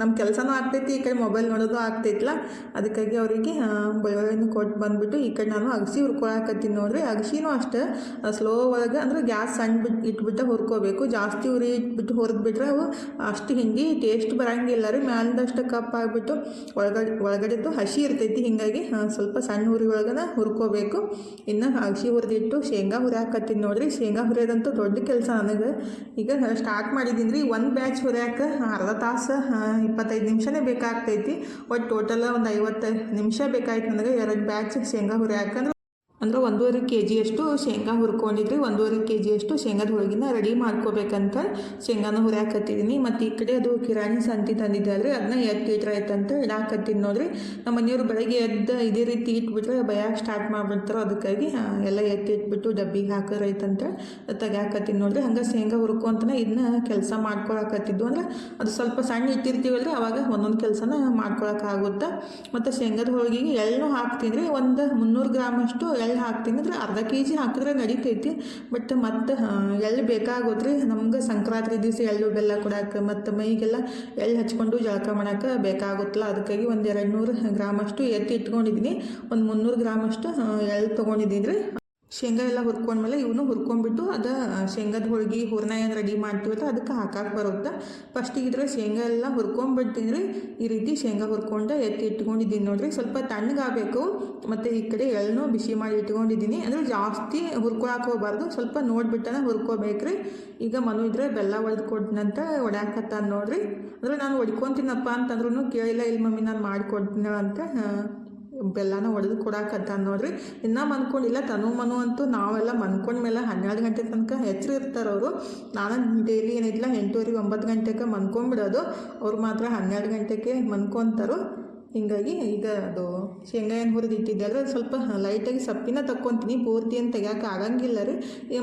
ನಮ್ಮ ಕೆಲಸನೂ ಆಗ್ತೈತಿ, ಈ ಕಡೆ ಮೊಬೈಲ್ ನೋಡೋದು ಆಗ್ತೈತಲ್ಲ ಅದಕ್ಕಾಗಿ ಅವರಿಗೆ ಬೆಳ್ಳುಳ್ಳಿನ ಕೊಟ್ಟು ಬಂದುಬಿಟ್ಟು ಈ ಕಡೆ ನಾನು ಅಗಸಿ ಹುರ್ಕೊಳಕತ್ತೀನಿ ನೋಡ್ರಿ. ಅಗಸಿನೂ ಅಷ್ಟೇ. ಸ್ಲೋ ಒಳಗೆ ಅಂದ್ರೆ ಗ್ಯಾಸ್ ಸಣ್ಣ ಬಿಟ್ಟು ಇಟ್ಬಿಟ್ಟು ಹುರ್ಕೋಬೇಕು. ಜಾಸ್ತಿ ಉರಿ ಇಟ್ಬಿಟ್ಟು ಹುರಿದ್ಬಿಟ್ರೆ ಅವು ಅಷ್ಟು ಹಿಂಗೆ ಟೇಸ್ಟ್ ಬರಂಗಿಲ್ಲ ರೀ. ಮ್ಯಾಲಿಂದಷ್ಟು ಕಪ್ ಆಗಿಬಿಟ್ಟು ಒಳಗಡೆ ಒಳಗಡೆದು ಹಸಿ ಇರ್ತೈತಿ. ಹೀಗಾಗಿ ಸ್ವಲ್ಪ ಸಣ್ಣ ಉರಿ ಒಳಗನ ಹುರ್ಕೋಬೇಕು. ಇನ್ನು ಅಗಸಿ ಹುರಿದಿಟ್ಟು ಶೇಂಗಾ ಹುರಿಯಾಕತ್ತೀನಿ ನೋಡ್ರಿ. ಶೇಂಗಾ ಹುರಿಯೋದಂತೂ ದೊಡ್ಡ ಕೆಲಸ ನನಗೆ. ಈಗ ಸ್ಟಾರ್ಟ್ ಮಾಡಿದ್ದೀನಿ ರೀ. ಒಂದು ಬ್ಯಾಚ್ ಹುರಿಯಾಕೆ ಅರ್ಧ ತಾಸು ಇಪ್ಪತ್ತೈದು ನಿಮಿಷನೇ ಬೇಕಾಗ್ತೈತಿ. ಒಟ್ಟು ಟೋಟಲ್ ಒಂದು ಐವತ್ತು ನಿಮಿಷ ಬೇಕಾಯ್ತು ನನಗೆ. ಎರಡು ಬ್ಯಾಚ್ ಶೇಂಗಾ ಹುರಿಯಾಕಂದ್ರೆ ಅಂದ್ರೆ ಒಂದೂವರೆ ಕೆ ಜಿಯಷ್ಟು ಶೇಂಗಾ ಹುರ್ಕೊಂಡಿದ್ರಿ, ಒಂದೂವರೆ ಕೆ ಜಿಯಷ್ಟು ಶೇಂಗಾದ ಹೋಳಿಗೆನ ರೆಡಿ ಮಾಡ್ಕೋಬೇಕಂತ ಶೇಂಗಾನ ಹುರಿಯಾಕತ್ತಿದ್ದೀನಿ ಮತ್ತು ಈ ಕಡೆ ಅದು ಕಿರಾಣಿ ಸಂತಿ ತಂದಿದ್ದೆ ಅಲ್ರಿ ಅದನ್ನ ಎತ್ತು ಇಟ್ರಾಯ್ತಂತ ಇಡಾಕತ್ತೀನಿ ನೋಡ್ರಿ. ನಮ್ಮ ಮನೆಯವ್ರು ಬೆಳಗ್ಗೆ ಎದ್ದು ಇದೇ ರೀತಿ ಇಟ್ಬಿಟ್ರೆ ಭಯಕ್ಕೆ ಸ್ಟಾರ್ಟ್ ಮಾಡಿಬಿಡ್ತಾರೋ ಅದಕ್ಕಾಗಿ ಎಲ್ಲ ಎತ್ತಿ ಇಟ್ಬಿಟ್ಟು ಡಬ್ಬಿಗೆ ಹಾಕೋರೈತಂತ ತೆಗ್ಯಾಕತ್ತೀನಿ ನೋಡ್ರಿ. ಹಂಗೆ ಶೇಂಗಾ ಹುರ್ಕೊಂತನ ಇದನ್ನ ಕೆಲಸ ಮಾಡ್ಕೊಳಕತ್ತಿದ್ದು ಅಂದ್ರೆ ಅದು ಸ್ವಲ್ಪ ಸಣ್ಣ ಇಟ್ಟಿರ್ತೀವಲ್ರಿ, ಅವಾಗ ಒಂದೊಂದು ಕೆಲಸನ ಮಾಡ್ಕೊಳಕ್ಕಾಗುತ್ತೆ ಮತ್ತು ಶೇಂಗಾದ ಹೋಳಿಗೆಗೆ ಎಳ್ಳು ಹಾಕ್ತೀನಿ ರೀ ಒಂದು ಮುನ್ನೂರು ಗ್ರಾಮಷ್ಟು ಎಳ್ಳು ಹಾಕ್ತೀನಿ. ಅಂದ್ರೆ ಅರ್ಧ ಕೆ ಜಿ ಹಾಕಿದ್ರೆ ನಡಿತೈತಿ. ಬಟ್ ಮತ್ತು ಎಳ್ಳು ಬೇಕಾಗೋದ್ರಿ. ನಮ್ಗೆ ಸಂಕ್ರಾಂತಿ ದಿವಸ ಎಳ್ಳು ಬೆಲ್ಲ ಕೊಡಕ್ಕೆ ಮತ್ತು ಮೈಗೆಲ್ಲ ಎಳ್ಳು ಹಚ್ಕೊಂಡು ಜಳಕ ಮಾಡಕ್ಕೆ ಬೇಕಾಗುತ್ತಲ್ಲ. ಅದಕ್ಕಾಗಿ ಒಂದು ಎರಡು ನೂರು ಗ್ರಾಮಷ್ಟು ಎತ್ತಿ ಇಟ್ಕೊಂಡಿದ್ದೀನಿ ಒಂದು ಮುನ್ನೂರು ಗ್ರಾಮಷ್ಟು ಎಳ್ಳು ತೊಗೊಂಡಿದ್ದೀನಿ ಶೇಂಗಾ ಎಲ್ಲ ಹುರ್ಕೊಂಡ್ಮೇಲೆ ಇವನು ಹುರ್ಕೊಂಡ್ಬಿಟ್ಟು ಅದು ಶೇಂಗಾದ ಹೋಳಿಗೆ ಹೂರ್ಣ ಏನು ರೆಡಿ ಅಂತ ಅದಕ್ಕೆ ಹಾಕಕ್ಕೆ ಬರುತ್ತೆ. ಫಸ್ಟಿಗೆ ಇದ್ರೆ ಶೇಂಗಾ ಎಲ್ಲ ಹುರ್ಕೊಂಡ್ಬಿಡ್ತೀನಿ ರೀ. ಈ ರೀತಿ ಶೇಂಗಾ ಹುರ್ಕೊಂಡು ಎತ್ತಿ ಇಟ್ಕೊಂಡಿದ್ದೀನಿ ನೋಡ್ರಿ. ಸ್ವಲ್ಪ ತಣ್ಣಗಾಗಬೇಕು ಮತ್ತು ಈ ಕಡೆ ಎಳ್ಳು ಬಿಸಿ ಮಾಡಿ ಇಟ್ಕೊಂಡಿದ್ದೀನಿ. ಅಂದರೆ ಜಾಸ್ತಿ ಹುರ್ಕೊಳಕ್ಕೆ ಹೋಗ್ಬಾರ್ದು. ಸ್ವಲ್ಪ ನೋಡ್ಬಿಟ್ಟನ ಹುರ್ಕೋಬೇಕ್ರಿ ಈಗ ಮನು ಇದ್ರೆ ಬೆಲ್ಲ ಒಡೆದು ಕೊಡ್ನಂತ ಒಡ್ಯಾಕತ್ತಾನ ನೋಡ್ರಿ. ಅಂದರೆ ನಾನು ಒಡ್ಕೊಂತೀನಪ್ಪ ಅಂತಂದ್ರೂ ಕೇಳಿಲ್ಲ ಇಲ್ಲಿ ಮಮ್ಮಿ ನಾನು ಮಾಡಿಕೊಡ್ತೀನಿ ಅಂತ. ಆ, ಬೆಲ್ಲನ ಒಡೆದು ಕೊಡಾಕತ್ತ ನೋಡ್ರಿ ಇನ್ನೂ ಮನ್ಕೊಂಡಿಲ್ಲ. ತನು ಮನು ಅಂತೂ ನಾವೆಲ್ಲ ಮನ್ಕೊಂಡ್ಮೇಲೆ ಹನ್ನೆರಡು ಗಂಟೆ ತನಕ ಹೆಚ್ಚು ಇರ್ತಾರೆ ಅವರು. ನಾನು ಡೈಲಿ ಏನಿಲ್ಲ ಎಂಟೂವರೆ ಒಂಬತ್ತು ಗಂಟೆಗೆ ಮನ್ಕೊಂಬಿಡೋದು. ಅವ್ರು ಮಾತ್ರ ಹನ್ನೆರಡು ಗಂಟೆಗೆ ಮನ್ಕೊತಾರೋ. ಹಿಂಗಾಗಿ ಈಗ ಅದು ಶೇಂಗಾ ಏನು ಹುರಿದು ಇಟ್ಟಿದ್ದೆಲ್ಲ ಸ್ವಲ್ಪ ಲೈಟಾಗಿ ಸಪ್ಪಿನ ತಕ್ಕೊತೀನಿ. ಪೂರ್ತಿ ಏನು ತೆಗಿಯೋಕೆ ಆಗಂಗಿಲ್ಲ ರೀ.